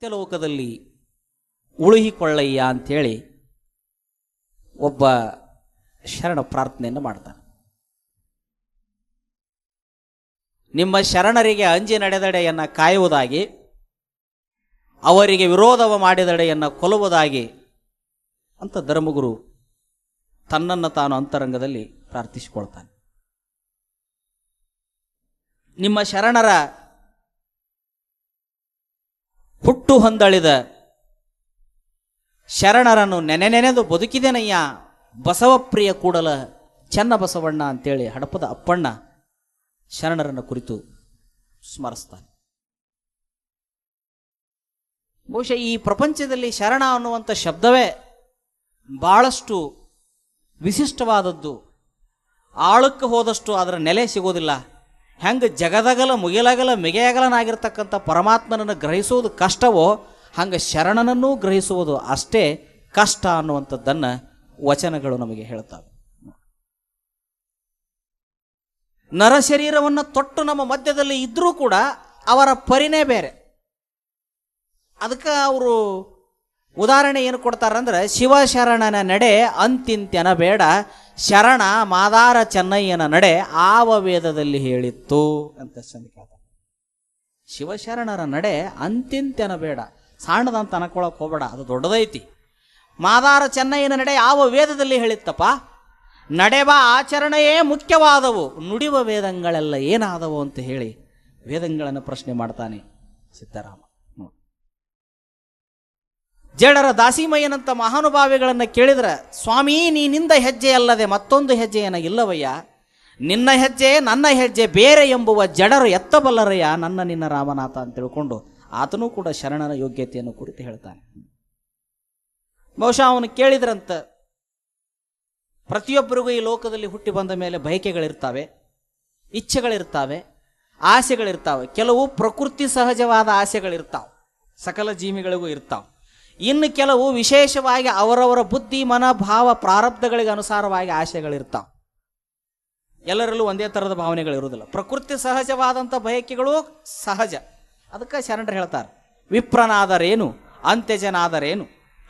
ಸತ್ಯಲೋಕದಲ್ಲಿ ಉಳುಹಿಕೊಳ್ಳಯ್ಯ ಅಂಥೇಳಿ ಒಬ್ಬ ಶರಣ ಪ್ರಾರ್ಥನೆಯನ್ನು ಮಾಡ್ತಾನೆ. ನಿಮ್ಮ ಶರಣರಿಗೆ ಅಂಜಿ ನಡೆದಡೆಯನ್ನು ಕಾಯುವುದಾಗಿ, ಅವರಿಗೆ ವಿರೋಧವ ಮಾಡಿದಡೆಯನ್ನು ಕೊಲ್ಲುವುದಾಗಿ ಅಂತ ಧರ್ಮಗುರು ತನ್ನನ್ನು ತಾನು ಅಂತರಂಗದಲ್ಲಿ ಪ್ರಾರ್ಥಿಸಿಕೊಳ್ತಾನೆ. ನಿಮ್ಮ ಶರಣರ ಹುಟ್ಟು ಹೊಂದಳಿದ ಶರಣರನ್ನು ನೆನೆ ನೆನೆದು ಬದುಕಿದೆನಯ್ಯ. ಬಸವಪ್ರಿಯ ಕೂಡಲ ಚೆನ್ನ ಬಸವಣ್ಣ ಅಂತೇಳಿ ಹಡಪದ ಅಪ್ಪಣ್ಣ ಶರಣರನ್ನು ಕುರಿತು ಸ್ಮರಿಸ್ತಾನೆ. ಬಹುಶಃ ಈ ಪ್ರಪಂಚದಲ್ಲಿ ಶರಣ ಅನ್ನುವಂಥ ಶಬ್ದವೇ ಬಹಳಷ್ಟು ವಿಶಿಷ್ಟವಾದದ್ದು. ಆಳಕ್ಕೆ ಹೋದಷ್ಟು ಅದರ ನೆಲೆ ಸಿಗೋದಿಲ್ಲ. ಹೆಂಗೆ ಜಗದಗಲ ಮುಗಿಲಗಲ ಮಿಗೆಯಗಲನಾಗಿರ್ತಕ್ಕಂಥ ಪರಮಾತ್ಮನನ್ನು ಗ್ರಹಿಸುವುದು ಕಷ್ಟವೋ, ಹಂಗೆ ಶರಣನನ್ನೂ ಗ್ರಹಿಸುವುದು ಅಷ್ಟೇ ಕಷ್ಟ ಅನ್ನುವಂಥದ್ದನ್ನು ವಚನಗಳು ನಮಗೆ ಹೇಳ್ತವೆ. ನರಶರೀರವನ್ನು ತೊಟ್ಟು ನಮ್ಮ ಮಧ್ಯದಲ್ಲಿ ಇದ್ದರೂ ಕೂಡ ಅವರ ಪರಿನೇ ಬೇರೆ. ಅದಕ್ಕೆ ಅವರು ಉದಾಹರಣೆ ಏನು ಕೊಡ್ತಾರಂದ್ರೆ ಶಿವಶರಣನ ನಡೆ ಅಂತಿಂತ್ಯನ ಬೇಡ, ಶರಣ ಮಾದಾರ ಚೆನ್ನಯ್ಯನ ನಡೆ ಆವ ವೇದದಲ್ಲಿ ಹೇಳಿತ್ತು ಅಂತ ಸಂದಿಕಾತ ಶಿವಶರಣರ ನಡೆ ಅಂತಿಂತ್ಯನ ಬೇಡ ಸಣ್ಣದಂತ ಅನ್ಕೊಳಕ್ ಹೋಗಬೇಡ, ಅದು ದೊಡ್ಡದೈತಿ ಮಾದಾರ ಚೆನ್ನಯ್ಯನ ನಡೆ ಯಾವ ವೇದದಲ್ಲಿ ಹೇಳಿತ್ತಪ್ಪ ನಡೆವ ಆಚರಣೆಯೇ ಮುಖ್ಯವಾದವು, ನುಡಿವ ವೇದಗಳೆಲ್ಲ ಏನಾದವು ಅಂತ ಹೇಳಿ ವೇದಗಳನ್ನು ಪ್ರಶ್ನೆ ಮಾಡ್ತಾನೆ ಸಿದ್ದರಾಮ. ಜಡರ ದಾಸಿಮಯ್ಯನಂತ ಮಹಾನುಭಾವಿಗಳನ್ನು ಕೇಳಿದ್ರೆ, ಸ್ವಾಮಿ, ನೀನಿಂದ ಹೆಜ್ಜೆ ಅಲ್ಲದೆ ಮತ್ತೊಂದು ಹೆಜ್ಜೆ ಇಲ್ಲವಯ್ಯ? ನಿನ್ನ ಹೆಜ್ಜೆ, ನನ್ನ ಹೆಜ್ಜೆ ಬೇರೆ ಎಂಬುವ ಜಡರು ಎತ್ತಬಲ್ಲರಯ್ಯ? ನನ್ನ ನಿನ್ನ ರಾಮನಾಥ ಅಂತ ತಿಳ್ಕೊಂಡು ಆತನೂ ಕೂಡ ಶರಣನ ಯೋಗ್ಯತೆಯನ್ನು ಕುರಿತು ಹೇಳ್ತಾನೆ. ಬಹುಶಃ ಅವನು ಕೇಳಿದ್ರಂತ, ಪ್ರತಿಯೊಬ್ಬರಿಗೂ ಈ ಲೋಕದಲ್ಲಿ ಹುಟ್ಟಿ ಬಂದ ಮೇಲೆ ಬಯಕೆಗಳಿರ್ತಾವೆ, ಇಚ್ಛೆಗಳಿರ್ತಾವೆ, ಆಸೆಗಳಿರ್ತಾವೆ. ಕೆಲವು ಪ್ರಕೃತಿ ಸಹಜವಾದ ಆಸೆಗಳಿರ್ತಾವೆ, ಸಕಲ ಜೀವಿಗಳಿಗೂ ಇರ್ತಾವೆ. ಇನ್ನು ಕೆಲವು ವಿಶೇಷವಾಗಿ ಅವರವರ ಬುದ್ಧಿ, ಮನ, ಭಾವ, ಪ್ರಾರಬ್ಧಗಳಿಗೆ ಅನುಸಾರವಾಗಿ ಆಸೆಗಳಿರ್ತಾವೆ. ಎಲ್ಲರಲ್ಲೂ ಒಂದೇ ಥರದ ಭಾವನೆಗಳಿರುವುದಿಲ್ಲ ಪ್ರಕೃತಿ ಸಹಜವಾದಂಥ ಬಯಕೆಗಳು ಸಹಜ. ಅದಕ್ಕೆ ಶರಣರು ಹೇಳ್ತಾರೆ, ವಿಪ್ರನಾದರೇನು? ಅಂತ್ಯಜನಾದರೇನು?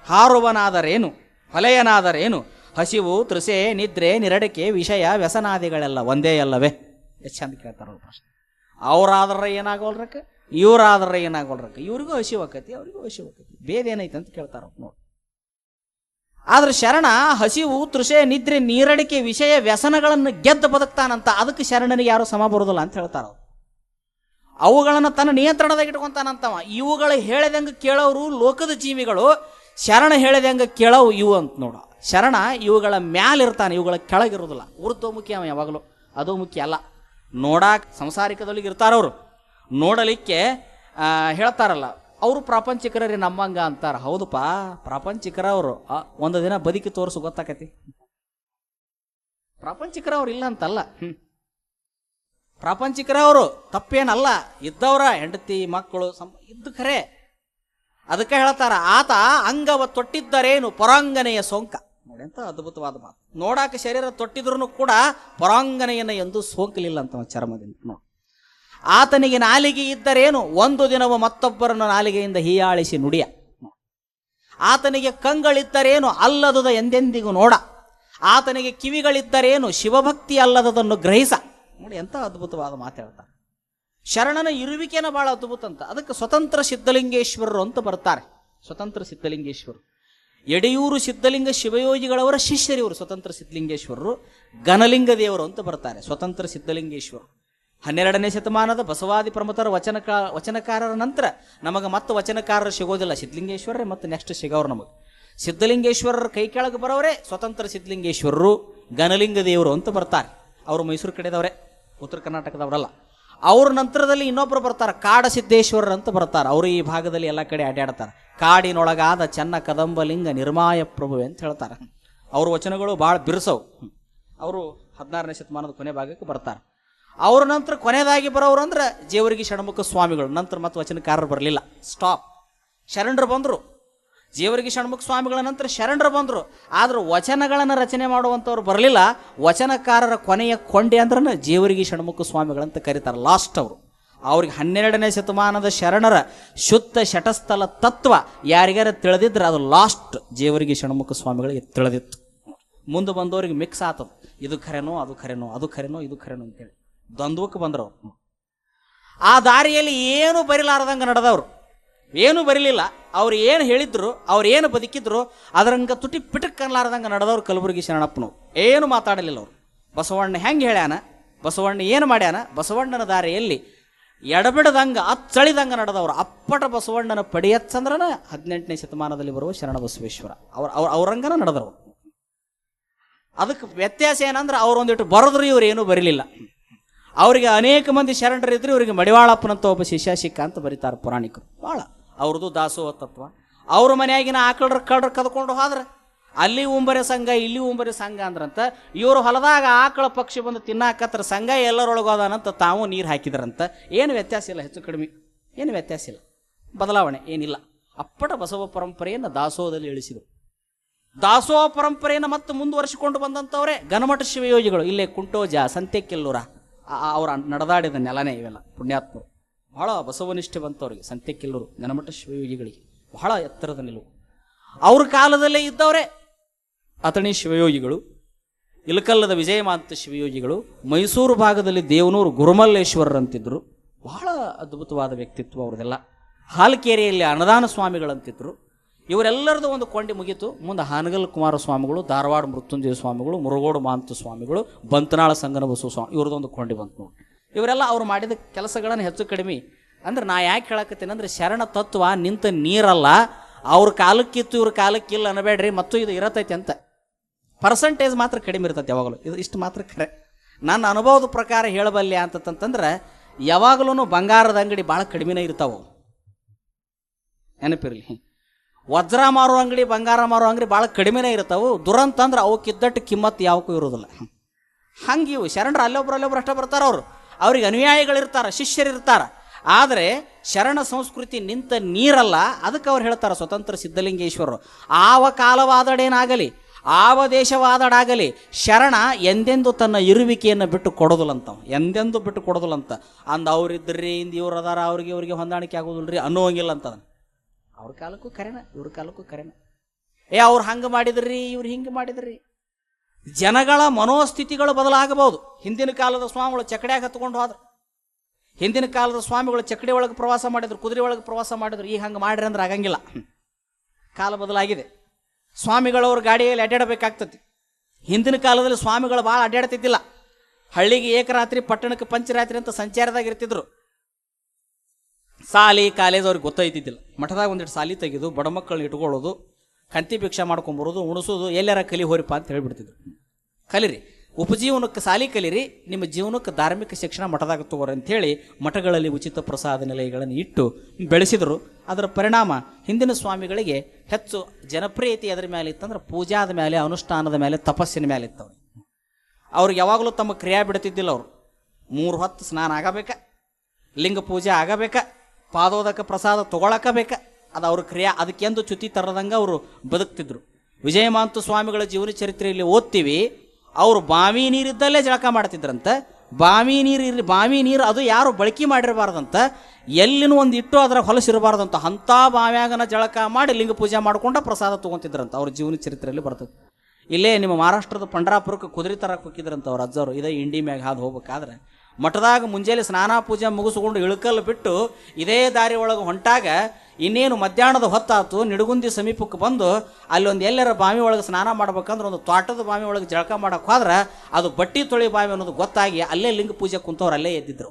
ಹಾರುವನಾದರೇನು? ಹೊಲೆಯನಾದರೇನು ಹಸಿವು ತೃಸೆ ನಿದ್ರೆ, ನಿರಡಿಕೆ, ವಿಷಯ, ವ್ಯಸನಾದಿಗಳೆಲ್ಲ ಒಂದೇ ಅಲ್ಲವೇ? ಎಷ್ಟು ಚಂದ ಪ್ರಶ್ನೆ. ಅವರಾದ್ರೆ ಏನಾಗೋಲ್ರಕ್ಕ? ಇವ್ರಾದ್ರ ಏನಾಗೋಲ್ರಕ್ಕ? ಇವ್ರಿಗೂ ಹಸಿವು ಹೋಗತಿ ಅವ್ರಿಗೂ ಹಸಿ ಹೋಗತಿ ಭೇದ ಏನೈತೆ ಅಂತ ಕೇಳ್ತಾರ ನೋಡಿ. ಆದ್ರೆ ಶರಣ ಹಸಿವು, ತೃಷೆ, ನಿದ್ರೆ, ನೀರಡಿಕೆ ವಿಷಯ ವ್ಯಸನಗಳನ್ನು ಗೆದ್ದು ಬದುಕ್ತಾನಂತ ಅದಕ್ಕೆ ಶರಣನಿಗೆ ಯಾರು ಸಮ ಬರೋದಿಲ್ಲ ಅಂತ ಹೇಳ್ತಾರ ಅವುಗಳನ್ನು ತನ್ನ ನಿಯಂತ್ರಣದಾಗ ಇಟ್ಕೊಂತಾನಂತವ. ಇವುಗಳು ಹೇಳಿದಂಗೆ ಕೇಳೋರು ಲೋಕದ ಜೀವಿಗಳು, ಶರಣ ಹೇಳಿದಂಗೆ ಕೇಳವು ಇವು ಅಂತ ನೋಡ. ಶರಣ ಇವುಗಳ ಮ್ಯಾಲಿರ್ತಾನೆ ಇವುಗಳ ಕೆಳಗಿರೋದಿಲ್ಲ ಮುಖ್ಯ ಅವ ಯಾವಾಗಲೂ. ಅದು ಮುಖ್ಯ ಅಲ್ಲ. ನೋಡಾಕ್ ಸಂಸಾರಿಕದೊಳಗೆ ಇರ್ತಾರವ್ರು ನೋಡಲಿಕ್ಕೆ ಹೇಳ್ತಾರಲ್ಲ, ಅವರು ಪ್ರಾಪಂಚಿಕರೇ ನಮ್ಮಂಗ ಅಂತಾರ. ಹೌದಪ್ಪ ಪ್ರಾಪಂಚಿಕರ ಅವರು ಒಂದು ದಿನ ಬದುಕಿ ತೋರಿಸು, ಗೊತ್ತಾಕತಿ? ಪ್ರಾಪಂಚಿಕರ ಅವ್ರು ಇಲ್ಲ ಅಂತಲ್ಲ. ಪ್ರಾಪಂಚಿಕರ ಅವರು ತಪ್ಪೇನಲ್ಲ, ಇದ್ದವರ ಹೆಂಡತಿ, ಮಕ್ಕಳು ಸಂ ಇದ್ದು ಖರೆ ಅದಕ್ಕೆ ಹೇಳ್ತಾರ, ಆತ ಅಂಗವ ತೊಟ್ಟಿದ್ದರೇನು? ಪರಾಂಗನೆಯ ಸೋಂಕ. ನೋಡಿ ಅಂತ ಅದ್ಭುತವಾದ ಮಾತು. ನೋಡಾಕ ಶರೀರ ತೊಟ್ಟಿದ್ರು ಕೂಡ ಪರಾಂಗನೆಯನ್ನು ಎಂದು ಸೋಂಕಲಿಲ್ಲ ಅಂತ ಚರ್ಮದಿಂದ ನೋಡಿ. ಆತನಿಗೆ ನಾಲಿಗೆ ಇದ್ದರೇನು? ಒಂದು ದಿನವೂ ಮತ್ತೊಬ್ಬರನ್ನು ನಾಲಿಗೆಯಿಂದ ಹೀಯಾಳಿಸಿ ನುಡಿಯ. ಆತನಿಗೆ ಕಂಗಳಿದ್ದರೇನು? ಅಲ್ಲದದ ಎಂದೆಂದಿಗೂ ನೋಡ. ಆತನಿಗೆ ಕಿವಿಗಳಿದ್ದರೇನು? ಶಿವಭಕ್ತಿ ಅಲ್ಲದದನ್ನು ಗ್ರಹಿಸ. ನೋಡಿ, ಎಂತ ಅದ್ಭುತವಾದ ಮಾತು ಹೇಳ್ತಾರೆ. ಶರಣನ ಇರುವಿಕೆನ ಬಹಳ ಅದ್ಭುತ ಅಂತ. ಅದಕ್ಕೆ ಸ್ವತಂತ್ರ ಸಿದ್ಧಲಿಂಗೇಶ್ವರರು ಅಂತ ಬರ್ತಾರೆ. ಸ್ವತಂತ್ರ ಸಿದ್ಧಲಿಂಗೇಶ್ವರರು. ಎಡೆಯೂರು ಸಿದ್ಧಲಿಂಗ ಶಿವಯೋಗಿಗಳವರ ಶಿಷ್ಯರಿವರು ಸ್ವತಂತ್ರ ಸಿದ್ಧಲಿಂಗೇಶ್ವರರು. ಘನಲಿಂಗ ದೇವರು ಅಂತ ಬರ್ತಾರೆ. ಸ್ವತಂತ್ರ ಸಿದ್ಧಲಿಂಗೇಶ್ವರರು. ಹನ್ನೆರಡನೇ ಶತಮಾನದ ಬಸವಾದಿ ಪ್ರಮುಖರ ವಚನ ವಚನಕಾರರ ನಂತರ ನಮಗೆ ಮತ್ತೆ ವಚನಕಾರರು ಸಿಗೋದಿಲ್ಲ. ಸಿದ್ಧಲಿಂಗೇಶ್ವರರೇ ಮತ್ತೆ ನೆಕ್ಸ್ಟ್ ಸಿಗೋರು ನಮಗೆ. ಸಿದ್ಧಲಿಂಗೇಶ್ವರರ ಕೈ ಕೆಳಗೆ ಬರೋರೇ ಸ್ವತಂತ್ರ ಸಿದ್ಧಲಿಂಗೇಶ್ವರರು ಗನಲಿಂಗ ದೇವರು ಅಂತ ಬರ್ತಾರೆ. ಅವರು ಮೈಸೂರು ಕಡೆದವರೇ, ಉತ್ತರ ಕರ್ನಾಟಕದವರಲ್ಲ. ಅವ್ರ ನಂತರದಲ್ಲಿ ಇನ್ನೊಬ್ಬರು ಬರ್ತಾರೆ ಕಾಡ ಸಿದ್ದೇಶ್ವರರು ಅಂತ ಬರ್ತಾರೆ. ಅವರು ಈ ಭಾಗದಲ್ಲಿ ಎಲ್ಲ ಕಡೆ ಅಡ್ಡಾಡ್ತಾರೆ ಕಾಡಿನೊಳಗಾದ ಚೆನ್ನ ಕದಂಬಲಿಂಗ ನಿರ್ಮಾಯ ಪ್ರಭು ಅಂತ ಹೇಳ್ತಾರೆ. ಅವ್ರ ವಚನಗಳು ಭಾಳ ಬಿರುಸವು. ಅವರು ಹದಿನಾರನೇ ಶತಮಾನದ ಕೊನೆ ಭಾಗಕ್ಕೆ ಬರ್ತಾರೆ. ಅವ್ರ ನಂತರ ಕೊನೆಯದಾಗಿ ಬರೋರು ಅಂದ್ರೆ ಜೇವರ್ಗಿ ಷಣ್ಮುಖ ಸ್ವಾಮಿಗಳು. ನಂತರ ಮತ್ತೆ ವಚನಕಾರರು ಬರಲಿಲ್ಲ. ಸ್ಟಾಪ್ ಶರಣರು ಬಂದರು. ಜೇವರ್ಗಿ ಷಣ್ಮುಖ ಸ್ವಾಮಿಗಳ ನಂತರ ಶರಣರು ಬಂದರು. ಆದರೂ ವಚನಗಳನ್ನು ರಚನೆ ಮಾಡುವಂಥವ್ರು ಬರಲಿಲ್ಲ. ವಚನಕಾರರ ಕೊನೆಯ ಕೊಂಡೆ ಅಂದ್ರೆ ಜೇವರ್ಗಿ ಷಣ್ಮುಖ ಸ್ವಾಮಿಗಳಂತ ಕರೀತಾರೆ ಲಾಸ್ಟ್ ಅವರು. ಅವ್ರಿಗೆ ಹನ್ನೆರಡನೇ ಶತಮಾನದ ಶರಣರ ಶುದ್ಧ ಶಟಸ್ಥಲ ತತ್ವ ಯಾರಿಗಾರ ತಿಳಿದಿದ್ರೆ ಅದು ಲಾಸ್ಟ್ ಜೇವರಿಗೆ ಷಣ್ಮುಖ ಸ್ವಾಮಿಗಳಿಗೆ ತಿಳಿದಿತ್ತು. ಮುಂದೆ ಬಂದವರಿಗೆ ಮಿಕ್ಸ್ ಆತದ. ಇದು ಖರೆನೋ, ಅದು ಖರೆನೋ ಅದು ಖರೆನೋ, ಇದು ಖರೆನೋ ಅಂತೇಳಿ. ದ್ವಂದ್ವಕ್ಕೆ ಬಂದರು ಆ ದಾರಿಯಲ್ಲಿ ಏನು ಬರಿಲಾರ್ದಂಗೆ ನಡೆದವರು. ಏನೂ ಬರಿಲಿಲ್ಲ. ಅವ್ರು ಏನು ಹೇಳಿದ್ರು, ಅವ್ರು ಏನು ಬದುಕಿದ್ರು, ಅದರಂಗ ತುಟಿ ಪಿಟಕ್ ಅನ್ಲಾರ್ದಂಗೆ ನಡೆದವ್ರು ಕಲಬುರಗಿ ಶರಣಪ್ಪನವ್ರು. ಏನು ಮಾತಾಡಲಿಲ್ಲ ಅವರು. ಬಸವಣ್ಣ ಹೆಂಗೆ ಹೇಳ್ಯಾನ? ಬಸವಣ್ಣ ಏನು ಮಾಡ್ಯಾನ? ಬಸವಣ್ಣನ ದಾರಿಯಲ್ಲಿ ಎಡಬಿಡದಂಗೆ, ಅಚ್ಚಳಿದಂಗೆ ನಡೆದವರು. ಅಪ್ಪಟ ಬಸವಣ್ಣನ ಪಡಿಯಚ್ಚಂದ್ರನ ಹದಿನೆಂಟನೇ ಶತಮಾನದಲ್ಲಿ ಬರುವ ಶರಣ ಬಸವೇಶ್ವರ ಅವ್ರ ಅವ್ರ ಅವ್ರಂಗನ ನಡೆದವರು. ಅದಕ್ಕೆ ವ್ಯತ್ಯಾಸ ಏನಂದ್ರೆ ಅವ್ರೊಂದಿಟ್ಟು ಬರೆದ್ರು ಇವ್ರು, ಏನೂ ಬರೀಲಿಲ್ಲ. ಅವರಿಗೆ ಅನೇಕ ಮಂದಿ ಶರಣರು ಇದ್ದರೆ ಇವರಿಗೆ ಮಡಿವಾಳಪ್ಪನಂತ ಒಬ್ಬ ಶಿಷ್ಯ ಸಿಕ್ಕ ಅಂತ ಬರೀತಾರೆ ಪುರಾಣಿಕರು. ಭಾಳ ಅವ್ರದ್ದು ದಾಸೋಹ ತತ್ವ. ಅವ್ರ ಮನೆಯಾಗಿನ ಆಕಳ್ರ ಕಳ್ರ ಕದ್ಕೊಂಡು ಹೋದ್ರೆ, ಅಲ್ಲಿ ಉಂಬರೆ ಸಂಘ, ಇಲ್ಲಿ ಉಂಬರೆ ಸಂಘ ಅಂದ್ರಂತ, ಇವರು ಹೊಲದಾಗ ಆಕಳ ಪಕ್ಷಿ ಬಂದು ತಿನ್ನಾಕತ್ರ ಸಂಘ ಎಲ್ಲರೊಳಗೋದಾನಂತ ತಾವು ನೀರು ಹಾಕಿದ್ರಂತ. ಏನು ವ್ಯತ್ಯಾಸ ಇಲ್ಲ, ಹೆಚ್ಚು ಕಡಿಮೆ. ಏನು ವ್ಯತ್ಯಾಸ ಇಲ್ಲ. ಬದಲಾವಣೆ ಏನಿಲ್ಲ. ಅಪ್ಪಟ ಬಸವ ಪರಂಪರೆಯನ್ನು ದಾಸೋಹದಲ್ಲಿ ಇಳಿಸಿದರು. ದಾಸೋಹ ಪರಂಪರೆಯನ್ನು ಮತ್ತೆ ಮುಂದುವರಿಸಿಕೊಂಡು ಬಂದಂಥವರೇ ಘನಮಠ ಶಿವಯೋಗಿಗಳು. ಇಲ್ಲೇ ಕುಂಟೋಜ ಸಂತೆಕೆಲ್ಲೂರ ಅವರ ನಡೆದಾಡಿದ ನೆಲನೇ ಇವೆಲ್ಲ, ಪುಣ್ಯಾತ್ಮರು. ಬಹಳ ಬಸವನಿಷ್ಠೆ ಬಂತವ್ರಿಗೆ, ಸಂತೆಕ್ಕಿಲ್ಲರು ನೆನಮಠ ಶಿವಯೋಗಿಗಳಿಗೆ. ಬಹಳ ಎತ್ತರದ ನಿಲುವು. ಅವ್ರ ಕಾಲದಲ್ಲೇ ಇದ್ದವರೇ ಅಥಣಿ ಶಿವಯೋಗಿಗಳು, ಇಲಕಲ್ಲದ ವಿಜಯಮಾಂತ ಶಿವಯೋಗಿಗಳು, ಮೈಸೂರು ಭಾಗದಲ್ಲಿ ದೇವನೂರು ಗುರುಮಲ್ಲೇಶ್ವರರಂತಿದ್ದರು ಬಹಳ ಅದ್ಭುತವಾದ ವ್ಯಕ್ತಿತ್ವ ಅವ್ರದೆಲ್ಲ. ಹಾಲಕೇರಿಯಲ್ಲಿ ಅನ್ನದಾನ ಸ್ವಾಮಿಗಳಂತಿದ್ರು. ಇವರೆಲ್ಲರದು ಒಂದು ಕೊಂಡಿ ಮುಗೀತು. ಮುಂದೆ ಹಾನಗಲ್ ಕುಮಾರ ಸ್ವಾಮಿಗಳು ಧಾರವಾಡ ಮೃತ್ಯುಂಜಯ ಸ್ವಾಮಿಗಳು, ಮುರುಗೋಡು ಮಾಂತ ಸ್ವಾಮಿಗಳು, ಬಂತನಾಳ ಸಂಗನ ಬಸವ ಸ್ವಾಮಿ, ಇವ್ರದ್ದು ಒಂದು ಕೊಂಡಿ ಬಂತು ನೋಡಿ. ಇವರೆಲ್ಲ ಅವ್ರು ಮಾಡಿದ ಕೆಲಸಗಳನ್ನು ಹೆಚ್ಚು ಕಡಿಮೆ. ಅಂದ್ರೆ ನಾ ಯಾಕೆ ಹೇಳಕತ್ತೀನಿ ಅಂದ್ರೆ ಶರಣ ತತ್ವ ನಿಂತ ನೀರಲ್ಲ. ಅವ್ರ ಕಾಲಕ್ಕಿತ್ತು ಇವ್ರ ಕಾಲಕ್ಕಿಲ್ಲ ಅನ್ನಬೇಡ್ರಿ, ಮತ್ತು ಇದು ಇರತೈತಿ ಅಂತ. ಪರ್ಸಂಟೇಜ್ ಮಾತ್ರ ಕಡಿಮೆ ಇರ್ತೈತೆ ಯಾವಾಗಲೂ. ಇದು ಇಷ್ಟು ಮಾತ್ರ ಕರೆ. ನನ್ನ ಅನುಭವದ ಪ್ರಕಾರ ಹೇಳಬಲ್ಲೆ ಅಂತಂತಂದ್ರೆ ಯಾವಾಗಲೂ ಬಂಗಾರದ ಅಂಗಡಿ ಭಾಳ ಕಡಿಮೆನೇ ಇರ್ತಾವೆ. ನೆನಪಿರಲಿ. ವಜ್ರ ಮಾರೋ ಅಂಗಡಿ, ಬಂಗಾರ ಮಾರೋ ಅಂಗಡಿ ಭಾಳ ಕಡಿಮೆನೇ ಇರ್ತಾವೆ ದುರಂತ ಅಂದ್ರೆ ಅವಕ್ಕಿದ್ದಟ್ಟು ಕಿಮ್ಮತ್ತು ಯಾವಕ್ಕೂ ಇರೋದಿಲ್ಲ ಹಂಗೆ ಇವು ಶರಣರು ಅಲ್ಲೊಬ್ರು ಅಲ್ಲೊಬ್ರು ಅಷ್ಟೇ ಬರ್ತಾರೆ ಅವರು. ಅವ್ರಿಗೆ ಅನುಯಾಯಿಗಳಿರ್ತಾರೆ ಶಿಷ್ಯರಿರ್ತಾರೆ ಆದರೆ ಶರಣ ಸಂಸ್ಕೃತಿ ನಿಂತ ನೀರಲ್ಲ, ಅದಕ್ಕೆ ಅವ್ರು ಹೇಳ್ತಾರೆ ಸ್ವತಂತ್ರ ಸಿದ್ಧಲಿಂಗೇಶ್ವರರು. ಆವ ಕಾಲವಾದಡೇನಾಗಲಿ, ಆವ ದೇಶವಾದಡಾಗಲಿ, ಶರಣ ಎಂದೆಂದು ತನ್ನ ಇರುವಿಕೆಯನ್ನು ಬಿಟ್ಟು ಕೊಡೋದಿಲ್ಲಂತ. ಎಂದೆಂದು ಬಿಟ್ಟು ಕೊಡೋದಿಲ್ಲಂತ. ಅಂದ ಅವ್ರಿದ್ರಿ, ಇಂದ ಇವ್ರು ಅದಾರ ಅವ್ರಿಗೆ ಇವ್ರಿಗೆ ಹೊಂದಾಣಿಕೆ ಆಗೋದಿಲ್ರಿ ಅನ್ನೋಂಗಿಲ್ಲ ಅಂತ. ಅವ್ರ ಕಾಲಕ್ಕೂ ಕರೆನ, ಇವ್ರ ಕಾಲಕ್ಕೂ ಕರೆನ. ಏ, ಅವ್ರು ಹಂಗೆ ಮಾಡಿದ್ರಿ, ಇವ್ರು ಹಿಂಗೆ ಮಾಡಿದ್ರಿ. ಜನಗಳ ಮನೋಸ್ಥಿತಿಗಳು ಬದಲಾಗಬಹುದು. ಹಿಂದಿನ ಕಾಲದ ಸ್ವಾಮಿಗಳು ಚಕಡ್ಯಾಗ ಹತ್ಕೊಂಡು ಹೋದ್ರು. ಹಿಂದಿನ ಕಾಲದ ಸ್ವಾಮಿಗಳು ಚಕಡಿ ಒಳಗೆ ಪ್ರವಾಸ ಮಾಡಿದ್ರು, ಕುದುರೆ ಒಳಗೆ ಪ್ರವಾಸ ಮಾಡಿದ್ರು, ಈಗ ಹಂಗೆ ಮಾಡ್ರಿ ಅಂದ್ರೆ ಆಗಂಗಿಲ್ಲ. ಕಾಲ ಬದಲಾಗಿದೆ. ಸ್ವಾಮಿಗಳವ್ರ ಗಾಡಿಯಲ್ಲಿ ಅಡ್ಡಾಡಬೇಕಾಗ್ತತಿ ಹಿಂದಿನ ಕಾಲದಲ್ಲಿ ಸ್ವಾಮಿಗಳು ಭಾಳ ಅಡ್ಡಾಡ್ತಿದ್ದಿಲ್ಲ ಹಳ್ಳಿಗೆ ಏಕರಾತ್ರಿ, ಪಟ್ಟಣಕ್ಕೆ ಪಂಚರಾತ್ರಿ ಅಂತ ಸಂಚಾರದಾಗ ಇರ್ತಿದ್ರು. ಸಾಲಿ, ಕಾಲೇಜ್ ಅವ್ರಿಗೆ ಗೊತ್ತಾಯ್ತಿದ್ದಿಲ್ಲ ಮಠದಾಗ ಒಂದಿಟ್ಟು ಸಾಲಿ ತೆಗೆದು ಬಡ ಮಕ್ಕಳನ್ನ ಇಟ್ಕೊಳ್ಳೋದು, ಕಂತಿ ಭಿಕ್ಷೆ ಮಾಡ್ಕೊಂಬರೋದು ಉಣಿಸೋದು, ಎಲ್ಲಾರ ಕಲಿ ಹೋರಿಪ್ಪ ಅಂತ ಹೇಳಿಬಿಡ್ತಿದ್ರು. ಕಲಿರಿ. ಉಪಜೀವನಕ್ಕೆ ಸಾಲಿ ಕಲಿರಿ, ನಿಮ್ಮ ಜೀವನಕ್ಕೆ ಧಾರ್ಮಿಕ ಶಿಕ್ಷಣ ಮಠದಾಗ ತಗೋರಿ ಅಂಥೇಳಿ ಮಠಗಳಲ್ಲಿ ಉಚಿತ ಪ್ರಸಾದ ನಿಲಯಗಳನ್ನು ಇಟ್ಟು ಬೆಳೆಸಿದರು. ಅದರ ಪರಿಣಾಮ ಹಿಂದಿನ ಸ್ವಾಮಿಗಳಿಗೆ ಹೆಚ್ಚು ಜನಪ್ರಿಯತೆ ಅದರ ಮೇಲೆ ಇತ್ತಂದ್ರೆ ಪೂಜಾದ ಮೇಲೆ ಅನುಷ್ಠಾನದ ಮೇಲೆ ತಪಸ್ಸಿನ ಮೇಲೆ ಇತ್ತವ್ರು. ಅವ್ರು ಯಾವಾಗಲೂ ತಮ್ಮ ಕ್ರಿಯಾ ಬಿಡ್ತಿದ್ದಿಲ್ಲ ಅವರು. ಮೂರು ಹೊತ್ತು ಸ್ನಾನ ಆಗಬೇಕಾ, ಲಿಂಗ ಪೂಜೆ ಆಗಬೇಕ ಪಾದೋದಕ ಪ್ರಸಾದ ತಗೊಳಕ ಬೇಕ ಅದು ಅವ್ರ ಕ್ರಿಯಾ. ಅದಕ್ಕೆಂದು ಚ್ಯುತಿ ತರದಂಗ ಅವರು ಬದುಕ್ತಿದ್ರು. ವಿಜಯಮಾಂತ ಸ್ವಾಮಿಗಳ ಜೀವನ ಚರಿತ್ರೆಯಲ್ಲಿ ಓದ್ತೀವಿ, ಅವರು ಬಾವಿ ನೀರಿದ್ದಲ್ಲೇ ಜಳಕ ಮಾಡ್ತಿದ್ರಂತ. ಬಾವಿ ನೀರು ಇರಲಿ, ಬಾವಿ ನೀರು ಅದು ಯಾರು ಬಳಕೆ ಮಾಡಿರಬಾರ್ದಂತ, ಎಲ್ಲಿನೂ ಒಂದು ಇಟ್ಟು ಅದರ ಹೊಲಸಿರಬಾರ್ದಂತ ಅಂಥ ಬಾವ್ಯಾಗನ ಜಳಕ ಮಾಡಿ ಲಿಂಗ ಪೂಜೆ ಮಾಡ್ಕೊಂಡ ಪ್ರಸಾದ ತೊಗೊಂತಿದ್ರಂತ ಅವ್ರ ಜೀವನ ಚರಿತ್ರೆಯಲ್ಲಿ ಬರ್ತದೆ. ಇಲ್ಲೇ ನಿಮ್ಮ ಮಹಾರಾಷ್ಟ್ರದ ಪಂಡ್ರಾಪುರಕ್ಕೆ ಕುದುರೆ ತರಕ್ಕೆ ಹೋಗಿದ್ರಂತ ಅವ್ರ ಅಜ್ಜವರು ಇದೇ ಇಂಡಿ ಮ್ಯಾಗ ಹಾದು ಹೋಗ್ಬೇಕಾದ್ರೆ ಮಠದಾಗ ಮುಂಜಾನೆ ಸ್ನಾನ ಪೂಜೆ ಮುಗಿಸ್ಕೊಂಡು ಇಳಕಲ್ ಬಿಟ್ಟು ಇದೇ ದಾರಿ ಒಳಗೆ ಹೊಂಟಾಗ ಇನ್ನೇನು ಮಧ್ಯಾಹ್ನದ ಹೊತ್ತಾತು ನಿಡಗುಂದಿ ಸಮೀಪಕ್ಕೆ ಬಂದು ಅಲ್ಲಿ ಒಂದು ಎಲ್ಲರ ಬಾವಿ ಒಳಗೆ ಸ್ನಾನ ಮಾಡ್ಬೇಕಂದ್ರೆ ಒಂದು ತೋಟದ ಬಾವಿ ಒಳಗೆ ಜಳಕ ಮಾಡೋಕೆ ಹೋದ್ರೆ ಅದು ಬಟ್ಟಿ ತೊಳಿ ಬಾವಿ ಅನ್ನೋದು ಗೊತ್ತಾಗಿ ಅಲ್ಲೇ ಲಿಂಗ ಪೂಜೆ ಕುಂತವ್ರು ಅಲ್ಲೇ ಎದ್ದಿದ್ರು.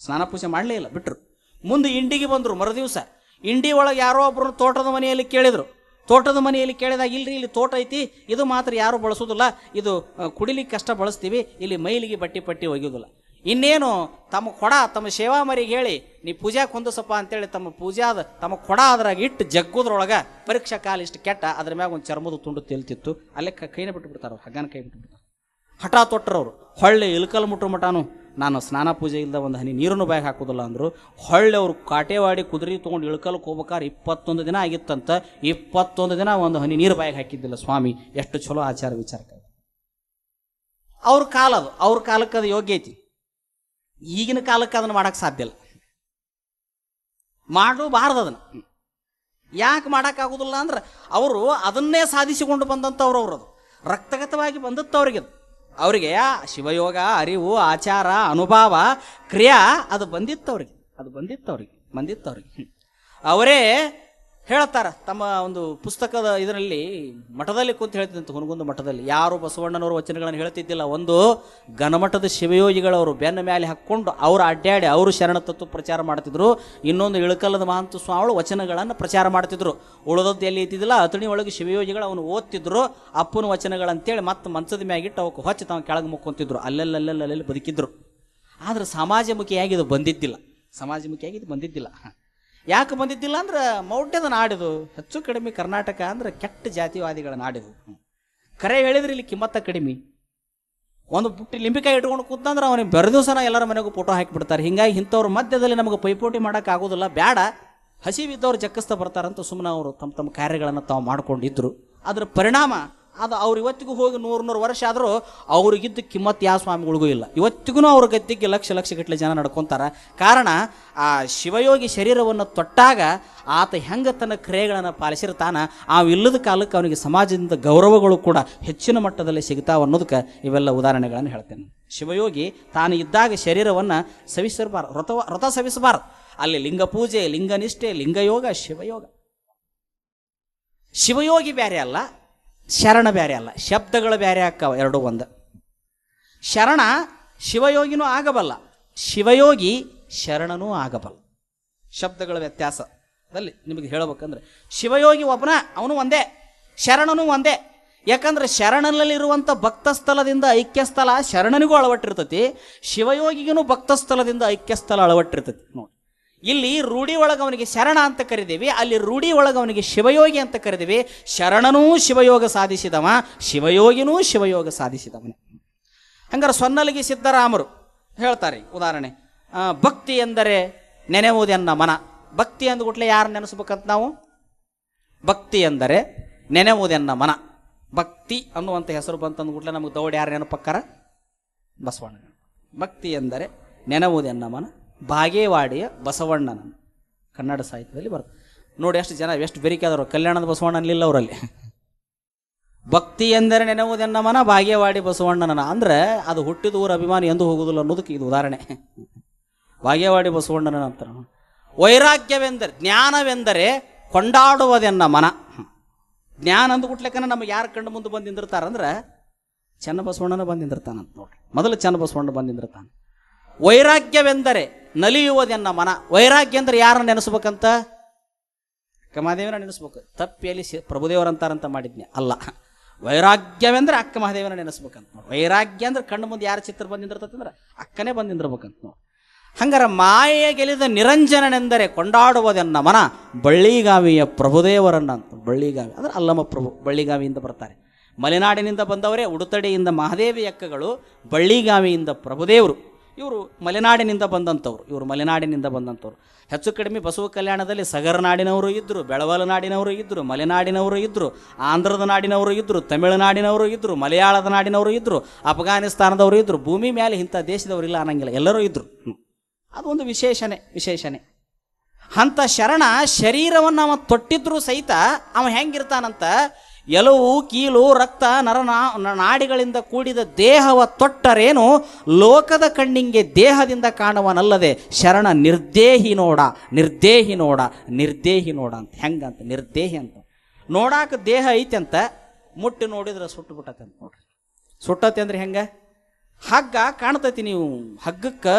ಸ್ನಾನ ಪೂಜೆ ಮಾಡಲೇ ಇಲ್ಲ ಬಿಟ್ಟರು ಮುಂದೆ ಇಂಡಿಗೆ ಬಂದರು ಮರುದಿವಸ. ಇಂಡಿ ಒಳಗೆ ಯಾರೋ ಒಬ್ಬರು ತೋಟದ ಮನೆಯಲ್ಲಿ ಕೇಳಿದರು. ತೋಟದ ಮನೆಯಲ್ಲಿ ಕೇಳಿದಾಗ, ಇಲ್ರಿ, ಇಲ್ಲಿ ತೋಟ ಐತಿ, ಇದು ಮಾತ್ರ ಯಾರು ಬಳಸೋದಿಲ್ಲ, ಇದು ಕುಡಿಲಿಕ್ಕೆ ಕಷ್ಟ ಬಳಸ್ತೀವಿ, ಇಲ್ಲಿ ಮೈಲಿಗೆ ಬಟ್ಟಿ ಪಟ್ಟಿ ಒಗೆಯೋದಿಲ್ಲ. ಇನ್ನೇನು, ತಮ್ಮ ಕೊಡ, ತಮ್ಮ ಸೇವಾ ಮರಿಗೆ ಹೇಳಿ, ನೀ ಪೂಜಾ ಕುಂದಸಪ್ಪ ಅಂತೇಳಿ ತಮ್ಮ ಪೂಜಾದ, ತಮ್ಮ ಕೊಡ ಅದ್ರಾಗ ಇಟ್ಟು ಜಗ್ಗೋದ್ರೊಳಗೆ ಪರೀಕ್ಷಾ ಕಾಲ ಇಷ್ಟು ಕೆಟ್ಟ, ಅದ್ರ ಮ್ಯಾಗ ಒಂದು ಚರ್ಮದ ತುಂಡು ತೇಲ್ತಿತ್ತು. ಅಲ್ಲೇ ಕೈನ ಬಿಟ್ಟು ಬಿಡ್ತಾರ ಹಗ್ಗನ ಕೈ ಬಿಟ್ಟು ಬಿಡ್ತಾರೆ. ಹಠ ತೊಟ್ಟರವ್ರು, ಹೊಳ್ಳೆ ಇಲ್ಕಲ್ ಮುಟ್ರು ಮಟಾನು ನಾನು ಸ್ನಾನ ಪೂಜೆ ಇಲ್ಲದ ಒಂದು ಹನಿ ನೀರನ್ನು ಬಾಯಿಗೆ ಹಾಕೋದಿಲ್ಲ ಅಂದರು ಹೊಳ್ಳೆ ಅವರು ಕಾಟೇವಾಡಿ ಕುದುರೆ ತೊಗೊಂಡು ಇಳ್ಕಲ್ಕ್ಕೆ ಹೋಗ್ಬೇಕಾದ್ರೆ ಇಪ್ಪತ್ತೊಂದು ದಿನ ಆಗಿತ್ತಂತ, ಇಪ್ಪತ್ತೊಂದು ದಿನ ಒಂದು ಹನಿ ನೀರು ಬಾಯಿಗೆ ಹಾಕಿದ್ದಿಲ್ಲ ಸ್ವಾಮಿ. ಎಷ್ಟು ಚಲೋ ಆಚಾರ ವಿಚಾರಕ್ಕೆ ಅವ್ರ ಕಾಲ ಅದು, ಅವ್ರ ಕಾಲಕ್ಕೆ ಅದು ಯೋಗ್ಯ ಐತಿ. ಈಗಿನ ಕಾಲಕ್ಕೆ ಅದನ್ನು ಮಾಡೋಕ್ಕೆ ಸಾಧ್ಯ ಇಲ್ಲ. ಮಾಡಬಾರ್ದು ಅದನ್ನು. ಯಾಕೆ ಮಾಡೋಕ್ಕಾಗೋದಿಲ್ಲ ಅಂದ್ರೆ, ಅವರು ಅದನ್ನೇ ಸಾಧಿಸಿಕೊಂಡು ಬಂದಂಥವ್ರು ಅವ್ರವ್ರದು ಅದು. ರಕ್ತಗತವಾಗಿ ಬಂದಿತ್ತು ಅವ್ರಿಗೆ ಅದು. ಅವರಿಗೆ ಶಿವಯೋಗ, ಅರಿವು, ಆಚಾರ, ಅನುಭವ, ಕ್ರಿಯಾ, ಅದು ಬಂದಿತ್ತು ಅವ್ರಿಗೆ ಅದು ಬಂದಿತ್ತು ಅವ್ರಿಗೆ ಬಂದಿತ್ತು ಅವ್ರಿಗೆ ಅವರೇ ಹೇಳ್ತಾರ. ತಮ್ಮ ಒಂದು ಪುಸ್ತಕದ ಇದರಲ್ಲಿ ಮಠದಲ್ಲಿ ಕೂತು ಹೇಳ್ತಿದ್ದಂತೆ ಹುನಗುಂದ ಮಠದಲ್ಲಿ. ಯಾರು ಬಸವಣ್ಣನವರು ವಚನಗಳನ್ನು ಹೇಳ್ತಿದ್ದಿಲ್ಲ. ಒಂದು ಘನಮಠದ ಶಿವಯೋಗಿಗಳವರು ಬೆನ್ನ ಮೇಲೆ ಹಾಕ್ಕೊಂಡು ಅವರು ಅಡ್ಡಾಡಿ ಅವರು ಶರಣ ತತ್ವ ಪ್ರಚಾರ ಮಾಡ್ತಿದ್ರು. ಇನ್ನೊಂದು ಇಳಕಲ್ಲದ ಮಹಂತ ಸ್ವಾಮಿಗಳು ವಚನಗಳನ್ನು ಪ್ರಚಾರ ಮಾಡ್ತಿದ್ರು. ಉಳಿದದ್ದು ಎಲ್ಲಿ ಇದ್ದಿದ್ದಿಲ್ಲ? ಅತಣಿ ಒಳಗೆ ಶಿವಯೋಗಿಗಳು ಅವನು ಓದ್ತಿದ್ರು. ಅಪ್ಪನ ವಚನಗಳಂತೇಳಿ ಮತ್ತೆ ಮಂಚದ ಮ್ಯಾಗಿಟ್ಟು ಅವಕ್ಕೆ ಹೊಚ್ಚಿ ತಾವು ಕೆಳಗೆ ಮುಕ್ಕೊಂತಿದ್ರು. ಅಲ್ಲೆಲ್ಲ ಅಲ್ಲೆಲ್ಲ ಬದುಕಿದ್ರು. ಆದರೆ ಸಮಾಜಮುಖಿಯಾಗಿ ಇದು ಬಂದಿದ್ದಿಲ್ಲ. ಸಮಾಜಮುಖಿಯಾಗಿ ಇದು ಬಂದಿದ್ದಿಲ್ಲ. ಯಾಕೆ ಬಂದಿದ್ದಿಲ್ಲ ಅಂದ್ರೆ ಮೌಢ್ಯದ ನಾಡಿದು, ಹೆಚ್ಚು ಕಡಿಮೆ ಕರ್ನಾಟಕ ಅಂದ್ರೆ ಕೆಟ್ಟ ಜಾತಿವಾದಿಗಳ ನಾಡಿದು. ಕರೆ ಹೇಳಿದ್ರೆ ಇಲ್ಲಿ ಕಿಮ್ಮತ್ತ ಕಡಿಮೆ. ಒಂದು ಪುಟ್ಟಿ ಲಿಂಬಿಕಾಯಿ ಇಟ್ಕೊಂಡು ಕೂತಂದ್ರೆ ಅವನಿಗೆ ಬೆರದಿವಸನ ಎಲ್ಲರ ಮನೆಗೂ ಫೋಟೋ ಹಾಕಿಬಿಡ್ತಾರೆ. ಹಿಂಗಾಗಿ ಇಂಥವ್ರ ಮಧ್ಯದಲ್ಲಿ ನಮಗೆ ಪೈಪೋಟಿ ಮಾಡೋಕೆ ಆಗೋದಿಲ್ಲ ಬೇಡ ಹಸಿವಿದ್ದವ್ರು ಜಕ್ಕಸ್ತಾ ಬರ್ತಾರಂತ ಸುಮ್ಮನೆ ಅವರು ತಮ್ಮ ತಮ್ಮ ಕಾರ್ಯಗಳನ್ನು ತಾವು ಮಾಡ್ಕೊಂಡಿದ್ರು. ಅದರ ಪರಿಣಾಮ ಅದು ಅವ್ರು ಇವತ್ತಿಗೂ ಹೋಗಿ ನೂರು ನೂರು ವರ್ಷ ಆದರೂ ಅವ್ರಿಗಿದ್ದ ಕಿಮ್ಮತ್ತು ಯಾವ ಸ್ವಾಮಿಗಳಿಗೂ ಇಲ್ಲ. ಇವತ್ತಿಗೂ ಅವ್ರ ಗತ್ತಿಗೆ ಲಕ್ಷ ಲಕ್ಷ ಗಟ್ಟಲೆ ಜನ ನಡ್ಕೊತಾರೆ. ಕಾರಣ ಆ ಶಿವಯೋಗಿ ಶರೀರವನ್ನು ತೊಟ್ಟಾಗ ಆತ ಹೆಂಗೆ ತನ್ನ ಕ್ರಿಯೆಗಳನ್ನು ಪಾಲಿಸಿರ್ತಾನ ಆ ಇಲ್ಲದ ಕಾಲಕ್ಕೆ ಅವನಿಗೆ ಸಮಾಜದಿಂದ ಗೌರವಗಳು ಕೂಡ ಹೆಚ್ಚಿನ ಮಟ್ಟದಲ್ಲಿ ಸಿಗ್ತಾವ ಅನ್ನೋದಕ್ಕೆ ಇವೆಲ್ಲ ಉದಾಹರಣೆಗಳನ್ನು ಹೇಳ್ತೇನೆ. ಶಿವಯೋಗಿ ತಾನು ಇದ್ದಾಗ ಶರೀರವನ್ನು ಸವಿಸಿರಬಾರ್ದು ವ್ರತ ವ್ರತ ಸವಿಸಬಾರ್ದು ಅಲ್ಲಿ ಲಿಂಗ ಪೂಜೆ ಲಿಂಗನಿಷ್ಠೆ ಲಿಂಗಯೋಗ ಶಿವಯೋಗ. ಶಿವಯೋಗಿ ಬೇರೆ ಅಲ್ಲ. ಶರಣ ಬೇರೆ ಅಲ್ಲ, ಶಬ್ದಗಳು ಬೇರೆ ಆಕ್ಕವ ಎರಡೂ ಒಂದು. ಶರಣ ಶಿವಯೋಗಿನೂ ಆಗಬಲ್ಲ, ಶಿವಯೋಗಿ ಶರಣನೂ ಆಗಬಲ್ಲ. ಶಬ್ದಗಳ ವ್ಯತ್ಯಾಸದಲ್ಲಿ ನಿಮಗೆ ಹೇಳಬೇಕಂದ್ರೆ, ಶಿವಯೋಗಿ ಒಬ್ಬನ, ಅವನು ಒಂದೇ, ಶರಣನೂ ಒಂದೇ. ಯಾಕಂದ್ರೆ ಶರಣನಲ್ಲಿರುವಂಥ ಭಕ್ತಸ್ಥಲದಿಂದ ಐಕ್ಯಸ್ಥಲ ಶರಣನಿಗೂ ಅಳವಟ್ಟಿರ್ತತಿ, ಶಿವಯೋಗಿಗೂ ಭಕ್ತಸ್ಥಲದಿಂದ ಐಕ್ಯಸ್ಥಲ ಅಳವಟ್ಟಿರ್ತತಿ. ನೋಡಿ. ಇಲ್ಲಿ ರೂಢಿ ಒಳಗೆ ಅವನಿಗೆ ಶರಣ ಅಂತ ಕರಿದೇವಿ, ಅಲ್ಲಿ ರೂಢಿ ಒಳಗೆ ಅವನಿಗೆ ಶಿವಯೋಗಿ ಅಂತ ಕರಿದೇವಿ. ಶರಣನೂ ಶಿವಯೋಗ ಸಾಧಿಸಿದವ, ಶಿವಯೋಗಿನೂ ಶಿವಯೋಗ ಸಾಧಿಸಿದವನೇ. ಹಂಗಾರೆ ಸೊನ್ನಲಿಗೆ ಸಿದ್ದರಾಮರು ಹೇಳ್ತಾರೆ ಉದಾಹರಣೆ ಭಕ್ತಿ ಎಂದರೆ ನೆನೆವುದೆನ್ನ ಮನ. ಭಕ್ತಿ ಅಂದ್ಬಿಟ್ಲೆ ಯಾರು ನೆನೆಸ್ಬೇಕಂತ ನಾವು? ಭಕ್ತಿ ಎಂದರೆ ನೆನೆವುದೆನ್ನ ಮನ. ಭಕ್ತಿ ಅನ್ನುವಂಥ ಹೆಸರು ಬಂತಂದ್ಬಿಟ್ಲೆ ನಮಗೆ ದೌಡ್ ಯಾರು ನೆನಪಕ್ಕಾರ? ಬಸವಣ್ಣ ಭಕ್ತಿ ಎಂದರೆ ನೆನವುದೆನ್ನ ಮನ. ಬಾಗೇವಾಡಿಯ ಬಸವಣ್ಣನ ಕನ್ನಡ ಸಾಹಿತ್ಯದಲ್ಲಿ ಬರ್ತದೆ. ನೋಡಿ ಎಷ್ಟು ಜನ, ಎಷ್ಟು ಬೆರಿಕಾದರು ಕಲ್ಯಾಣದ ಬಸವಣ್ಣನಿಲ್ಲ ಅವರಲ್ಲಿ. ಭಕ್ತಿ ಎಂದರೆ ನೆನವುದೆನ್ನ ಮನ, ಬಾಗೇವಾಡಿ ಬಸವಣ್ಣನ ಅಂದ್ರೆ ಅದು ಹುಟ್ಟಿದ ಊರ ಅಭಿಮಾನಿ ಎಂದು ಹೋಗುವುದಿಲ್ಲ ಅನ್ನೋದಕ್ಕೆ ಇದು ಉದಾಹರಣೆ. ಬಾಗೇವಾಡಿ ಬಸವಣ್ಣನ ಅಂತ ವೈರಾಗ್ಯವೆಂದರೆ, ಜ್ಞಾನವೆಂದರೆ ಕೊಂಡಾಡುವುದೆನ್ನ ಮನ. ಜ್ಞಾನ ಅಂದ್ಬಿಟ್ಲೆಕ್ಕನ ನಮಗೆ ಯಾರು ಕಂಡು ಮುಂದೆ ಬಂದು ನಿಂದಿರ್ತಾರಂದ್ರೆ ಅಂದ್ರೆ ಬಸವಣ್ಣನ ಬಂದು ನೋಡ್ರಿ. ಮೊದಲು ಚನ್ನಬಸವಣ್ಣ ಬಂದಿಂದಿರ್ತಾನೆ ವೈರಾಗ್ಯವೆಂದರೆ ನಲಿಯುವುದೆನ್ನ ಮನ. ವೈರಾಗ್ಯ ಅಂದ್ರೆ ಯಾರನ್ನ ನೆನೆಸ್ಬೇಕಂತ? ಅಕ್ಕಮಹಾದೇವನ ನೆನೆಸ್ಬೇಕು. ತಪ್ಪಿಯಲ್ಲಿ ಪ್ರಭುದೇವರಂತಾರಂತ ಮಾಡಿದ್ನಿ. ಅಲ್ಲ. ವೈರಾಗ್ಯವೆಂದ್ರೆ ಅಕ್ಕ ಮಹಾದೇವನ ನೆನೆಸ್ಬೇಕಂತ ನೋಡಿ. ವೈರಾಗ್ಯ ಅಂದ್ರೆ ಕಣ್ಣು ಮುಂದೆ ಯಾರ ಚಿತ್ರ ಬಂದಿಂದಿರ್ತಂದ್ರೆ ಅಕ್ಕನೇ ಬಂದಿಂದಿರ್ಬೇಕಂತ ನೋಡಿ. ಹಂಗಾರ ಮಾಯೆ ಗೆಲಿದ ನಿರಂಜನನೆಂದರೆ ಕೊಂಡಾಡುವುದೆನ್ನ ಮನ ಬಳ್ಳಿಗಾವಿಯ ಪ್ರಭುದೇವರನ್ನ ಅಂತ ಬಳ್ಳಿಗಾವಿ. ಅಂದ್ರೆ ಅಲ್ಲಮ್ಮ ಪ್ರಭು, ಬಳ್ಳಿಗಾವಿಯಿಂದ ಬರ್ತಾರೆ. ಮಲೆನಾಡಿನಿಂದ ಬಂದವರೇ, ಉಡುತಡಿಯಿಂದ ಮಹಾದೇವಿ ಅಕ್ಕಗಳು, ಬಳ್ಳಿಗಾವಿಯಿಂದ ಪ್ರಭುದೇವರು. ಇವರು ಮಲೆನಾಡಿನಿಂದ ಬಂದಂಥವ್ರು, ಇವರು ಮಲೆನಾಡಿನಿಂದ ಬಂದಂಥವ್ರು. ಹೆಚ್ಚು ಕಡಿಮೆ ಬಸವ ಕಲ್ಯಾಣದಲ್ಲಿ ಸಗರ ನಾಡಿನವರು ಇದ್ದರು ಬೆಳವಲ ನಾಡಿನವರು ಇದ್ದರು ಮಲೆನಾಡಿನವರು ಇದ್ದರು ಆಂಧ್ರದ ನಾಡಿನವರು ಇದ್ದರು ತಮಿಳುನಾಡಿನವರು ಇದ್ದರು ಮಲಯಾಳದ ನಾಡಿನವರು ಇದ್ದರು ಅಫ್ಘಾನಿಸ್ತಾನದವರು ಇದ್ದರು ಭೂಮಿ ಮೇಲೆ ಇಂಥ ದೇಶದವರು ಇಲ್ಲ ಅನ್ನಂಗಿಲ್ಲ, ಎಲ್ಲರೂ ಇದ್ದರು. ಅದು ಒಂದು ವಿಶೇಷಣೆ ವಿಶೇಷಣೆ ಅಂಥ ಶರಣ ಶರೀರವನ್ನು ಅವ ತೊಟ್ಟಿದ್ರೂ ಸಹಿತ ಅವ ಹೆಂಗಿರ್ತಾನಂತ? ಎಲವು, ಕೀಲು, ರಕ್ತ ನರನಾ ನಾಡಿಗಳಿಂದ ಕೂಡಿದ ದೇಹವ ತೊಟ್ಟರೇನು? ಲೋಕದ ಕಣ್ಣಿಂಗೆ ದೇಹದಿಂದ ಕಾಣುವನಲ್ಲದೆ ಶರಣ ನಿರ್ದೇಹಿ ನೋಡ ನಿರ್ದೇಹಿ ನೋಡ ನಿರ್ದೇಹಿ ನೋಡ ಅಂತ. ಹೆಂಗಂತ? ನಿರ್ದೇಹಿ ಅಂತ. ನೋಡಾಕ ದೇಹ ಐತೆ ಅಂತ ಮುಟ್ಟಿ ನೋಡಿದ್ರೆ ಸುಟ್ಟು ಅಂತ ನೋಡ್ರಿ. ಸುಟ್ಟತೆ ಅಂದ್ರೆ ಹೆಂಗ? ಹಗ್ಗ ಕಾಣ್ತೈತಿ ನೀವು, ಹಗ್ಗಕ್ಕೆ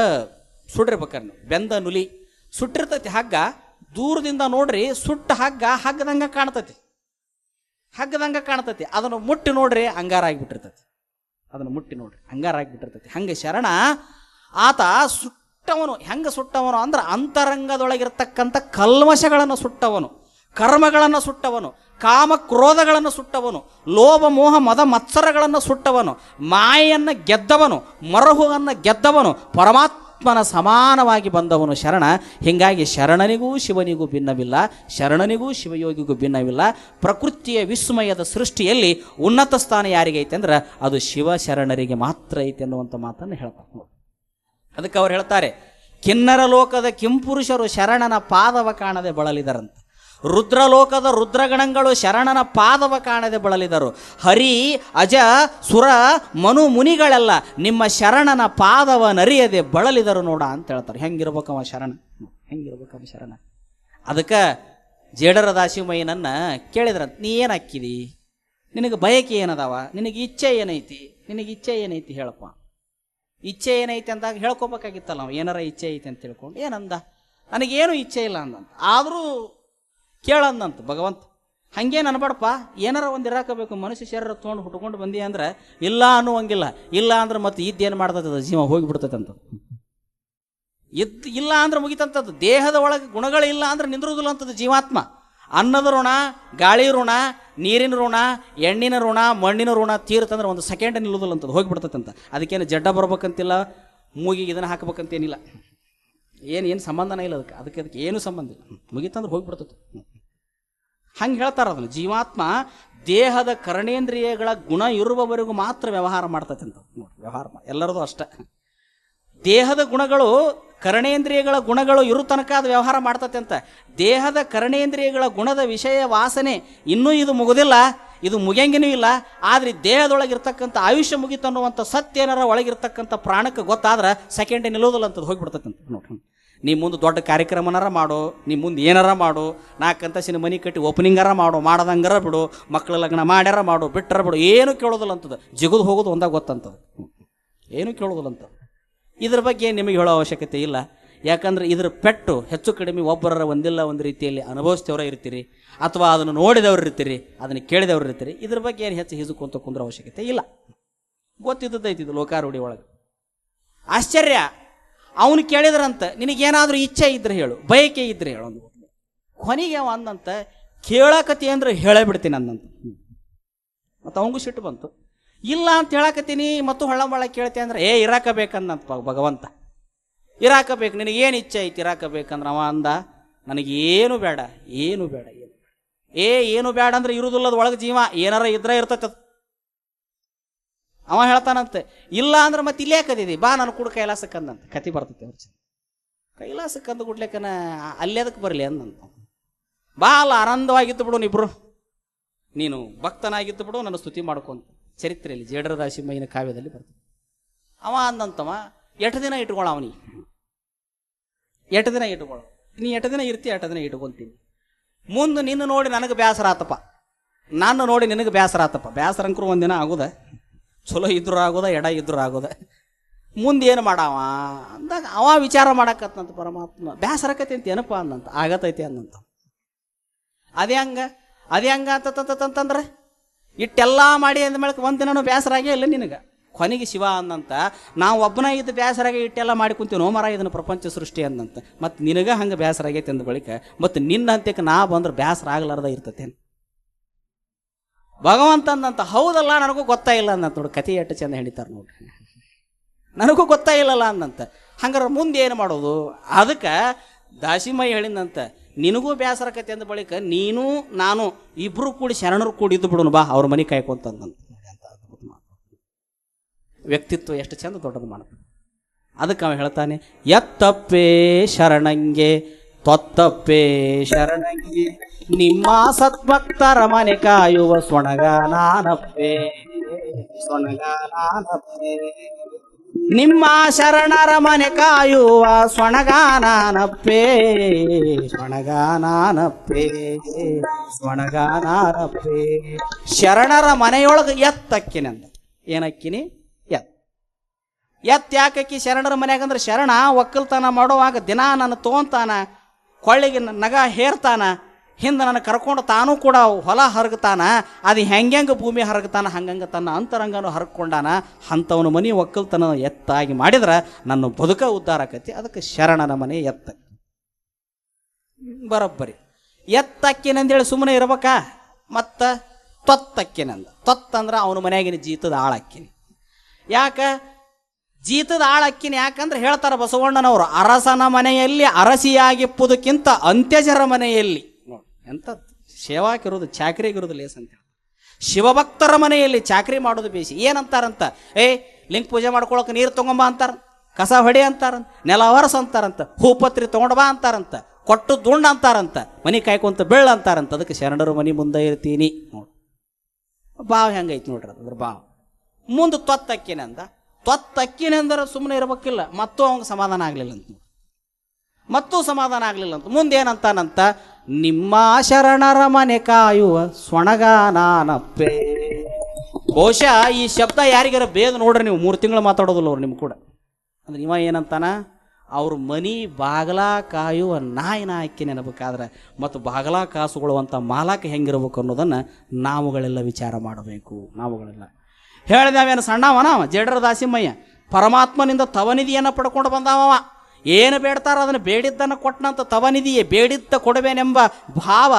ಸುಡಿರ್ಬೇಕಾರೆ ಬೆಂದ ನುಲಿ. ಸುಟ್ಟಿರ್ತೈತಿ ಹಗ್ಗ, ದೂರದಿಂದ ನೋಡ್ರಿ ಸುಟ್ಟ ಹಗ್ಗ ಹಗ್ಗದಂಗ ಕಾಣ್ತೈತಿ. ಹಗ್ಗದಂಗ ಕಾಣ್ತೈತಿ. ಅದನ್ನು ಮುಟ್ಟಿ ನೋಡ್ರಿ ಅಂಗಾರ ಆಗಿಬಿಟ್ಟಿರ್ತೈತಿ. ಅದನ್ನು ಮುಟ್ಟಿ ನೋಡ್ರಿ ಅಂಗಾರ ಆಗಿಬಿಟ್ಟಿರ್ತೈತಿ. ಹಂಗೆ ಶರಣ ಆತ ಸುಟ್ಟವನು. ಹೆಂಗೆ ಸುಟ್ಟವನು ಅಂದ್ರೆ ಅಂತರಂಗದೊಳಗಿರ್ತಕ್ಕಂಥ ಕಲ್ಮಶಗಳನ್ನು ಸುಟ್ಟವನು. ಕರ್ಮಗಳನ್ನು ಸುಟ್ಟವನು. ಕಾಮ ಕ್ರೋಧಗಳನ್ನು ಸುಟ್ಟವನು. ಲೋಭ, ಮೋಹ, ಮದ, ಮತ್ಸರಗಳನ್ನು ಸುಟ್ಟವನು. ಮಾಯೆಯನ್ನು ಗೆದ್ದವನು. ಮರಹುವನ್ನು ಗೆದ್ದವನು. ಪರಮಾತ್ಮನ ಸಮಾನವಾಗಿ ಬಂದವನು ಶರಣ. ಹೀಗಾಗಿ ಶರಣನಿಗೂ ಶಿವನಿಗೂ ಭಿನ್ನವಿಲ್ಲ, ಶರಣನಿಗೂ ಶಿವಯೋಗಿಗೂ ಭಿನ್ನವಿಲ್ಲ. ಪ್ರಕೃತಿಯ ವಿಸ್ಮಯದ ಸೃಷ್ಟಿಯಲ್ಲಿ ಉನ್ನತ ಸ್ಥಾನ ಯಾರಿಗೆ ಐತೆ ಅಂದ್ರೆ ಅದು ಶಿವ ಶರಣರಿಗೆ ಮಾತ್ರ ಐತೆ ಅನ್ನುವಂಥ ಮಾತನ್ನು ಹೇಳ್ತಾರೆ ನೋಡಿ. ಅದಕ್ಕೆ ಅವ್ರು ಹೇಳ್ತಾರೆ, ಕಿನ್ನರ ಲೋಕದ ಕಿಂಪುರುಷರು ಶರಣನ ಪಾದವ ಕಾಣದೆ ಬಳಲಿದರಂತ. ರುದ್ರಲೋಕದ ರುದ್ರಗಣಗಳು ಶರಣನ ಪಾದವ ಕಾಣದೆ ಬಳಲಿದರು. ಹರಿ, ಅಜ, ಸುರ, ಮನು ಮುನಿಗಳೆಲ್ಲ ನಿಮ್ಮ ಶರಣನ ಪಾದವ ನರಿಯದೆ ಬಳಲಿದರು ನೋಡ ಅಂತ ಹೇಳ್ತಾರೆ. ಹೆಂಗಿರ್ಬೇಕವ ಶರಣ? ಹೆಂಗಿರ್ಬೇಕವ ಶರಣ? ಅದಕ್ಕೆ ಜೇಡರ ದಾಸಿಮಯ್ಯನನ್ನ ಕೇಳಿದ್ರಂತ, ನೀ ಏನು ಹಾಕಿದಿ ನಿನಗೆ ಬಯಕೆ ಏನದಾವ? ನಿನಗೆ ಇಚ್ಛೆ ಏನೈತಿ? ನಿನಗೆ ಇಚ್ಛೆ ಏನೈತಿ ಹೇಳಪ್ಪ. ಇಚ್ಛೆ ಏನೈತಿ ಅಂದಾಗ ಹೇಳ್ಕೊಬೇಕಾಗಿತ್ತಲ್ಲ ನಾವು ಏನಾರ ಇಚ್ಛೆ ಐತಿ ಅಂತ ತಿಳ್ಕೊಂಡು. ಏನಂದ? ನನಗೇನು ಇಚ್ಛೆ ಇಲ್ಲ ಅಂದಂತ. ಆದರೂ ಕೇಳಂದಂತ ಭಗವಂತ. ಹಂಗೇನು ಅನ್ಬೇಡಪ್ಪ, ಏನಾರ ಒಂದು ಇರಾಕಬೇಕು, ಮನುಷ್ಯ ಶರೀರ ತೊಗೊಂಡು ಹುಟ್ಕೊಂಡು ಬಂದಿ ಅಂದ್ರೆ ಇಲ್ಲ ಅನ್ನುವಂಗಿಲ್ಲ. ಇಲ್ಲ ಅಂದ್ರೆ ಮತ್ತೆ ಇದ್ದೇನು ಮಾಡ್ತದ ಜೀವ ಹೋಗಿಬಿಡ್ತದಂತ ಇದ್ದು ಇಲ್ಲ ಅಂದ್ರೆ ಮುಗಿತಂಥದ್ದು ದೇಹದ ಒಳಗೆ ಗುಣಗಳಿಲ್ಲ ಅಂದ್ರೆ ನಿಂದ್ರುದಿಲ್ಲ ಅಂತದ್ದು ಜೀವಾತ್ಮ. ಅನ್ನದ ಋಣ, ಗಾಳಿ ಋಣ, ನೀರಿನ ಋಣ, ಎಣ್ಣಿನ ಋಣ, ಮಣ್ಣಿನ ಋಣ ತೀರ್ತಂದ್ರೆ ಒಂದು ಸೆಕೆಂಡ್ ನಿಲ್ಲುದಿಲ್ಲ ಅಂತದ್ದು. ಹೋಗಿಬಿಡ್ತದಂತ ಅದಕ್ಕೇನು ಜಡ್ಡ ಬರ್ಬೇಕಂತಿಲ್ಲ, ಮೂಗಿಗೆ ಇದನ್ನು ಹಾಕ್ಬೇಕಂತೇನಿಲ್ಲ. ಏನು ಏನು ಸಂಬಂಧನೇ ಇಲ್ಲ ಅದಕ್ಕೆ. ಅದಕ್ಕೆ ಅದಕ್ಕೆ ಏನು ಸಂಬಂಧ ಇಲ್ಲ. ಮುಗಿತಂದ್ರೆ ಹೋಗಿಬಿಡ್ತದೆ ಹಂಗೆ ಹೇಳ್ತಾರ ಅದನ್ನು. ಜೀವಾತ್ಮ ದೇಹದ ಕರ್ಣೇಂದ್ರಿಯಗಳ ಗುಣ ಇರುವವರೆಗೂ ಮಾತ್ರ ವ್ಯವಹಾರ ಮಾಡ್ತೈತೆ ಅಂತ. ನೋಡಿ, ವ್ಯವಹಾರ ಎಲ್ಲರದು ಅಷ್ಟೇ. ದೇಹದ ಗುಣಗಳು ಕರ್ಣೇಂದ್ರಿಯಗಳ ಗುಣಗಳು ಇರು ತನಕ ಅದು ವ್ಯವಹಾರ ಮಾಡ್ತತೆ ಅಂತ. ದೇಹದ ಕರ್ಣೇಂದ್ರಿಯಗಳ ಗುಣದ ವಿಷಯ ವಾಸನೆ ಇನ್ನೂ ಇದು ಮುಗುದಿಲ್ಲ. ಇದು ಮುಗಿಯಂಗಿನೂ ಇಲ್ಲ, ಆದರೆ ದೇಹದೊಳಗಿರ್ತಕ್ಕಂಥ ಆಯುಷ್ಯ ಮುಗಿತು ಅನ್ನುವಂಥ ಸತ್ಯ ಏನಾರ ಒಳಗಿರ್ತಕ್ಕಂಥ ಪ್ರಾಣಕ್ಕೆ ಗೊತ್ತಾದ್ರೆ ಸೆಕೆಂಡ್ ನಿಲ್ಲೋದಿಲ್ಲ ಅಂತದ್ದು ಹೋಗಿಬಿಡ್ತಕ್ಕಂಥ ನೋಡಿ ನೀ ಮುಂದೆ ದೊಡ್ಡ ಕಾರ್ಯಕ್ರಮನಾರ ಮಾಡು, ನೀ ಮುಂದೆ ಏನಾರ ಮಾಡು ನಾಲ್ಕಂತ ಸಿನ ಮನೆ ಕಟ್ಟಿ ಓಪನಿಂಗಾರ ಮಾಡು, ಮಾಡದಂಗಾರ ಬಿಡು ಮಕ್ಕಳ ಲಗ್ನ ಮಾಡ್ಯಾರ ಮಾಡು ಬಿಟ್ಟರ ಬಿಡು, ಏನು ಕೇಳೋದಿಲ್ಲ ಅಂತದ. ಜಿಗುದು ಹೋಗೋದು ಒಂದಾಗ ಗೊತ್ತಂತದ. ಏನು ಕೇಳೋದಿಲ್ಲ ಅಂತ ಇದ್ರ ಬಗ್ಗೆ ನಿಮಗೆ ಹೇಳೋ ಅವಶ್ಯಕತೆ ಇಲ್ಲ. ಯಾಕಂದ್ರೆ ಇದರ ಪೆಟ್ಟು ಹೆಚ್ಚು ಕಡಿಮೆ ಒಬ್ಬರ ಒಂದಿಲ್ಲ ಒಂದು ರೀತಿಯಲ್ಲಿ ಅನುಭವಿಸ್ತೇವ್ರ ಇರ್ತೀರಿ, ಅಥವಾ ಅದನ್ನು ನೋಡಿದವ್ರು ಇರ್ತೀರಿ, ಅದನ್ನು ಕೇಳಿದವ್ರು ಇರ್ತೀರಿ, ಇದ್ರ ಬಗ್ಗೆ ಏನು ಹೆಚ್ಚು ಹಿಸುಕೊಂತ ಕುಂದ್ರ ಅವಶ್ಯಕತೆ ಇಲ್ಲ. ಗೊತ್ತಿದ್ದೈತಿ ಇದು ಲೋಕಾರೂಢಿ ಒಳಗೆ. ಆಶ್ಚರ್ಯ! ಅವನು ಕೇಳಿದ್ರಂತ, ನಿನಗೇನಾದರೂ ಇಚ್ಛೆ ಇದ್ರೆ ಹೇಳು, ಬಯಕೆ ಇದ್ರೆ ಹೇಳು ಒಂದು ಕೊನೆಗೆ ಅವ ಅಂದಂತ ಕೇಳಕತಿ ಅಂದ್ರೆ ಹೇಳೇ ಬಿಡ್ತೀನಿ ಅಂದಂತ. ಮತ್ತು ಅವಂಗೂ ಸಿಟ್ಟು ಬಂತು. ಇಲ್ಲ ಅಂತ ಹೇಳಕತ್ತೀನಿ, ಮತ್ತು ಹೊಳ್ಳಂಬಳ ಕೇಳ್ತೆ ಅಂದ್ರೆ, ಏ, ಇರಾಕ ಬೇಕಂದಂತ ಭಗವಂತ. ಇರಾಕ ನಿನಗೆ ನಿನಗೇನು ಇಚ್ಛೆ ಐತಿ ಇರಾಕಬೇಕಂದ್ರೆ ಅವ ಅಂದ, ನನಗೇನು ಬೇಡ, ಏನು ಬೇಡ, ಏನು. ಏ, ಏನು ಬೇಡ ಅಂದ್ರೆ ಇರುವುದಿಲ್ಲದ ಒಳಗೆ ಜೀವ, ಏನಾರ ಇದ್ರೆ ಇರ್ತೈತೆ. ಅವ ಹೇಳ್ತಾನಂತೆ, ಇಲ್ಲ ಅಂದ್ರೆ ಮತ್ತೆ ಇಲ್ಲೇ ಕದಿದಿ, ಬಾ ನಾನು ಕೂಡ ಕೈಲಾಸಕ್ಕೆ ಅಂದಂತ ಕತಿ ಬರ್ತೈತೆ ಅವ್ರ ಕೈಲಾಸಕ್ಕಂದು ಅಂದ ಅಲ್ಲೇ ಅದಕ್ಕೆ ಬರಲಿ ಅಂದಂತ ಬಾ ಅಲ್ಲ, ಆನಂದವಾಗಿತ್ತು ಬಿಡು ನೀಬ್ರು ನೀನು ಭಕ್ತನಾಗಿತ್ತು ಬಿಡು, ನನ್ನ ಸ್ತುತಿ ಮಾಡ್ಕೊಂತ ಚರಿತ್ರೆಯಲ್ಲಿ ಜೇಡರ ರಾಶಿ ಮೈನ ಕಾವ್ಯದಲ್ಲಿ ಬರ್ತದೆ. ಅವ ಅಂದಂತವ, ಎಷ್ಟು ದಿನ ಇಟ್ಕೊಳ ಅವನಿಗೆ? ಎಷ್ಟು ದಿನ ಇಟ್ಕೊಳ್ಳು ನೀ ಎಷ್ಟು ದಿನ ಇರ್ತಿ ಎಷ್ಟು ದಿನ ಇಟ್ಕೊಂತೀನಿ ಮುಂದೆ ನಿನ್ನ ನೋಡಿ ನನಗೆ ಬೇಸರ ಆತಪ್ಪ. ನಾನು ನೋಡಿ ನಿನಗೆ ಬೇಸರ ಆತಪ್ಪ. ಬೇಸರ ಅಂಕರು ಒಂದಿನ ಆಗೋದ, ಚಲೋ ಇದ್ರೂ ಆಗೋದ, ಎಡ ಇದ್ರೂ ಆಗೋದ. ಮುಂದೆ ಏನು ಮಾಡವ? ಅಂದಾಗ ಅವ ವಿಚಾರ ಮಾಡಕತ್ತಂತ ಪರಮಾತ್ಮ ಬೇಸರಕತಿ ಅಂತ ಏನಪ್ಪ ಅಂದಂತ, ಆಗತೈತಿ ಅಂದಂತ. ಅದೇ ಹಂಗ? ಅದೇ ಹಂಗ ಅಂತಂತಂದ್ರೆ ಇಟ್ಟೆಲ್ಲ ಮಾಡಿ ಅಂದ ಮೇಲೆ ಒಂದು ದಿನನೂ ಬೇಸರ ಆಗೇ ಇಲ್ಲ ನಿನಗೆ? ಕೊನೆಗೆ ಶಿವ ಅಂದಂತ, ನಾವು ಒಬ್ಬನ ಇದ್ದು ಬೇಸರಾಗಿ ಇಟ್ಟೆಲ್ಲ ಮಾಡಿ ಕುಂತೀವಿ ನೋಮರ ಇದನ್ನು ಪ್ರಪಂಚ ಸೃಷ್ಟಿ ಅಂದಂತ. ಮತ್ತು ನಿನಗೆ ಹಂಗೆ ಬೇಸರ ಆಗೈತೆ ಅಂದ ಬಳಿಕ ಮತ್ತು ನಿನ್ನ ಅಂತ್ಯಕ್ಕೆ ನಾ ಬಂದ್ರೆ ಬೇಸರ ಆಗಲಾರ್ದ ಇರ್ತತೇನು ಭಗವಂತ ಅಂದಂತ, ಹೌದಲ್ಲ, ನನಗೂ ಗೊತ್ತಾ ಇಲ್ಲ ಅಂದಂತ ನೋಡಿ ಕತೆ ಎಟ್ಟು ಚೆಂದ ಹೇಳಿತಾರೆ ನೋಡ್ರಿ ನನಗೂ ಗೊತ್ತಾ ಇಲ್ಲಲ್ಲ ಅಂದಂತ. ಹಂಗಾರೆ ಮುಂದೆ ಏನು ಮಾಡೋದು? ಅದಕ್ಕೆ ದಾಸಿಮಯ್ಯ ಹೇಳಿದಂತ, ನಿನಗೂ ಬೇಸರಕತೆ ಅಂದ ಬಳಿಕ ನೀನು, ನಾನು ಇಬ್ಬರು ಕೂಡಿ ಶರಣರು ಕೂಡಿ ಇದ್ದು ಬಿಡೋನು ಬಾ, ಅವ್ರ ಮನೆ ಕಾಯ್ಕೊಂತಂದಂತ. ವ್ಯಕ್ತಿತ್ವ ಎಷ್ಟು ಚಂದ ದೊಡ್ಡದು ಮಾಡ್ತಾನೆ ಅದಕ್ಕೆ ಅವ ಹೇಳ್ತಾನೆ, ಎತ್ತಪ್ಪೇ ಶರಣಂಗೆ, ತೊತ್ತಪ್ಪೇ ಶರಣಂಗೆ, ನಿಮ್ಮ ಸದ್ಭಕ್ತರ ಮನೆ ಕಾಯುವ ಸೊಣಗ ನಾನಪ್ಪೇ ಸೊಣಗ ನಾನಪ್ಪೇ. ನಿಮ್ಮ ಶರಣರ ಮನೆ ಕಾಯುವ ಸ್ವಣಗಾನಪ್ಪೇ ಸ್ವಣಗಾನಪ್ಪೇ ಸ್ವಣಗಾನಪ್ಪೇ ಶರಣರ ಮನೆಯೊಳಗೆ ಎತ್ತಕ್ಕಿನಂದ ಏನಕ್ಕಿನಿ? ಎತ್ ಎತ್ ಯಾಕಕ್ಕಿ ಶರಣರ ಮನ್ಯಾಗ ಅಂದ್ರೆ ಶರಣ ಒಕ್ಕಲ್ತನ ಮಾಡುವಾಗ ದಿನ ನನ್ನ ತೊಗೊಂತಾನ ಕೊಳ್ಳಿಗೆ ನಗ ಹೇರ್ತಾನ, ಹಿಂದೆ ನನ್ನ ಕರ್ಕೊಂಡು ತಾನೂ ಕೂಡ ಹೊಲ ಹರಗ್ತಾನ, ಅದು ಹೆಂಗೆ ಭೂಮಿ ಹರಗ್ತಾನ, ಹಂಗಂಗೆ ತನ್ನ ಅಂತರಂಗನು ಹರ್ಕೊಂಡಾನ ಅಂಥವನ ಮನೆ ಒಕ್ಕಲ್ತನ ಎತ್ತಾಗಿ ಮಾಡಿದ್ರೆ ನನ್ನ ಬದುಕ ಉದ್ಧಾರ ಆಕತಿ. ಅದಕ್ಕೆ ಶರಣನ ಮನೆ ಎತ್ತ. ಬರೋಬ್ಬರಿ. ಎತ್ತಕ್ಕಿನಂದೇಳಿ ಸುಮ್ಮನೆ ಇರ್ಬೇಕಾ? ಮತ್ತು ತೊತ್ತಕ್ಕಿನಂದ. ತೊತ್ತಂದ್ರೆ ಅವನ ಮನೆಯಾಗಿನ ಜೀತದ ಆಳಕ್ಕಿನಿ. ಯಾಕ? ಜೀತದ ಆಳಕ್ಕಿನ ಯಾಕಂದ್ರೆ ಹೇಳ್ತಾರೆ ಬಸವಣ್ಣನವರು, ಅರಸನ ಮನೆಯಲ್ಲಿ ಅರಸಿಯಾಗಿಪ್ಪುದಕ್ಕಿಂತ ಅಂತ್ಯಜರ ಮನೆಯಲ್ಲಿ. ನೋಡಿ, ಎಂತ ಸೇವಾಕಿರೋದು, ಚಾಕ್ರಿಗಿರೋದು ಲೇಸ್ ಅಂತ. ಶಿವಭಕ್ತರ ಮನೆಯಲ್ಲಿ ಚಾಕ್ರಿ ಮಾಡೋದು ಬೇಸಿ ಏನಂತಾರಂತ? ಏ ಲಿಂಗ ಪೂಜೆ ಮಾಡ್ಕೊಳಕ್ಕೆ ನೀರು ತೊಗೊಂಬ ಅಂತಾರ ಕಸ ಹೊಡಿ ಅಂತಾರಂತ. ನೆಲ ಹೊರಸ ಅಂತಾರಂತ. ಹೂಪತ್ರಿ ತೊಗೊಂಡು ಬಾ ಅಂತಾರಂತ. ಕೊಟ್ಟು ದುಂಡ ಅಂತಾರಂತ. ಮನಿ ಕಾಯ್ಕೊಂತ ಬೆಳ್ಳ ಅಂತಾರಂತ. ಅದಕ್ಕೆ ಶರಣರು ಮನೆ ಮುಂದೆ ಇರ್ತೀನಿ. ನೋಡಿ. ಬಾವ್ ಹೆಂಗೈತಿ ನೋಡ್ರಿ ಅದ್ರ ಬಾವ್ ಮುಂದೆ ತೊತ್ತಕ್ಕಿನ ಅಂದ ತೊತ್ತಕ್ಕಿನ ಅಂದ್ರೆ ಸುಮ್ಮನೆ ಇರಬೇಕಿಲ್ಲ, ಮತ್ತೂ ಅವಂಗೆ ಸಮಾಧಾನ ಆಗಲಿಲ್ಲ ಅಂತ. ಮತ್ತೂ ಸಮಾಧಾನ ಆಗಲಿಲ್ಲ ಅಂತ. ಮುಂದೆ ಏನಂತಾನಂತ, ನಿಮ್ಮ ಶರಣರ ಮನೆ ಕಾಯುವ ಸೊಣಗ ನಾನಪ್ಪೆ ಬಹುಶಃ ಈ ಶಬ್ದ ಯಾರಿಗಾರ ಬೇದ ನೋಡ್ರಿ ನೀವು, ಮೂರು ತಿಂಗಳು ಮಾತಾಡೋದಿಲ್ಲ ಅವ್ರು ನಿಮ್ಮ ಕೂಡ. ಅಂದ್ರೆ ಇವ ಏನಂತಾನ, ಅವ್ರ ಮನಿ ಬಾಗಲ ಕಾಯುವ ನಾಯಿನ ನಾಯಕಿ ನೆನಬೇಕಾದ್ರೆ, ಮತ್ತು ಬಾಗಲ ಕಾಸುಗೊಳ್ಳುವಂಥ ಮಾಲಾಕ ಹೆಂಗಿರ್ಬೇಕು ಅನ್ನೋದನ್ನು ನಾವುಗಳೆಲ್ಲ ವಿಚಾರ ಮಾಡಬೇಕು, ನಾವುಗಳೆಲ್ಲ. ಹೇಳಿದವೇನು ಸಣ್ಣವನ? ಜೇಡರ ದಾಸಿಮಯ್ಯ ಪರಮಾತ್ಮನಿಂದ ತವನಿಧಿಯನ್ನು ಪಡ್ಕೊಂಡು ಬಂದವ ಏನು ಬೇಡ್ತಾರೋ ಅದನ್ನು ಬೇಡಿದ್ದನ್ನು ಕೊಟ್ಟನಂತ ತವನಿಧಿಯೇ ಬೇಡಿದ್ದ ಕೊಡಬೇನೆಂಬ ಭಾವ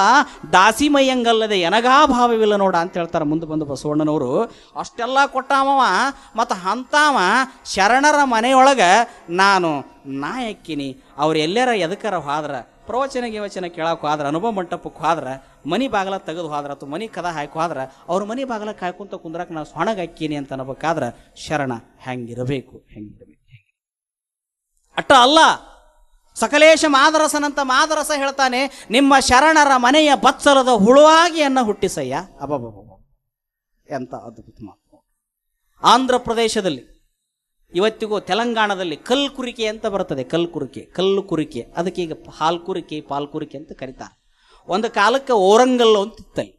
ದಾಸಿಮಯ್ಯಂಗಲ್ಲದೆ ಎನಗಾ ಭಾವವಿಲ್ಲ ನೋಡ ಅಂತ ಹೇಳ್ತಾರೆ ಮುಂದೆ ಬಂದು ಬಸವಣ್ಣನವರು. ಅಷ್ಟೆಲ್ಲ ಕೊಟ್ಟಾಮವ ಮತ್ತು ಅಂತಾವ ಶರಣರ ಮನೆಯೊಳಗೆ ನಾನು ನಾಯಕ್ಕಿನಿ ಅವ್ರು ಎಲ್ಲರ ಎದಕರ ಹೋದ್ರ ಪ್ರವಚನ ಗಿವಚನ ಕೇಳಕ್ಕೆ ಹೋದ್ರೆ ಅನುಭವ ಮಂಟಪಕ್ಕೆ ಹೋದ್ರೆ ಮನಿ ಬಾಗಲ ತೆಗೆದು ಹೋದ್ರೆ ಅಥವಾ ಮನಿ ಕದ ಹಾಕಿ ಹೋದ್ರೆ ಅವ್ರ ಮನಿ ಬಾಗಲ ಕಾಯ್ಕೊಂತ ಕುಂದ್ರಕ್ಕೆ ನಾನು ಸೊಣಗಾಕೀನಿ ಅಂತ ಅನ್ಬೇಕಾದ್ರೆ ಶರಣ ಹೆಂಗಿರಬೇಕು ಹೆಂಗಿರಬೇಕು ಅಟ್ಟ ಅಲ್ಲ, ಸಕಲೇಶ ಮಾದರಸನಂತ ಮಾದರಸ ಹೇಳ್ತಾನೆ, ನಿಮ್ಮ ಶರಣರ ಮನೆಯ ಬತ್ಸಲದ ಹುಳುವಾಗಿ ಅನ್ನ ಹುಟ್ಟಿಸಯ್ಯ. ಅಬಬಬ ಎಂತ ಅದ್ಭುತ ಮಾತು. ಆಂಧ್ರ ಪ್ರದೇಶದಲ್ಲಿ ಇವತ್ತಿಗೂ ತೆಲಂಗಾಣದಲ್ಲಿ ಕಲ್ಕುರಿಕೆ ಅಂತ ಬರ್ತದೆ, ಕಲ್ಕುರಿಕೆ ಕಲ್ಲು ಕುರಿಕೆ ಅದಕ್ಕೆ ಈಗ ಪಾಲ್ ಕುರಿಕೆ ಪಾಲ್ ಕುರಿಕೆ ಅಂತ ಕರೀತಾರೆ. ಒಂದು ಕಾಲಕ್ಕೆ ಓರಂಗಲ್ಲು ಅಂತಿತ್ತಲ್ಲಿ.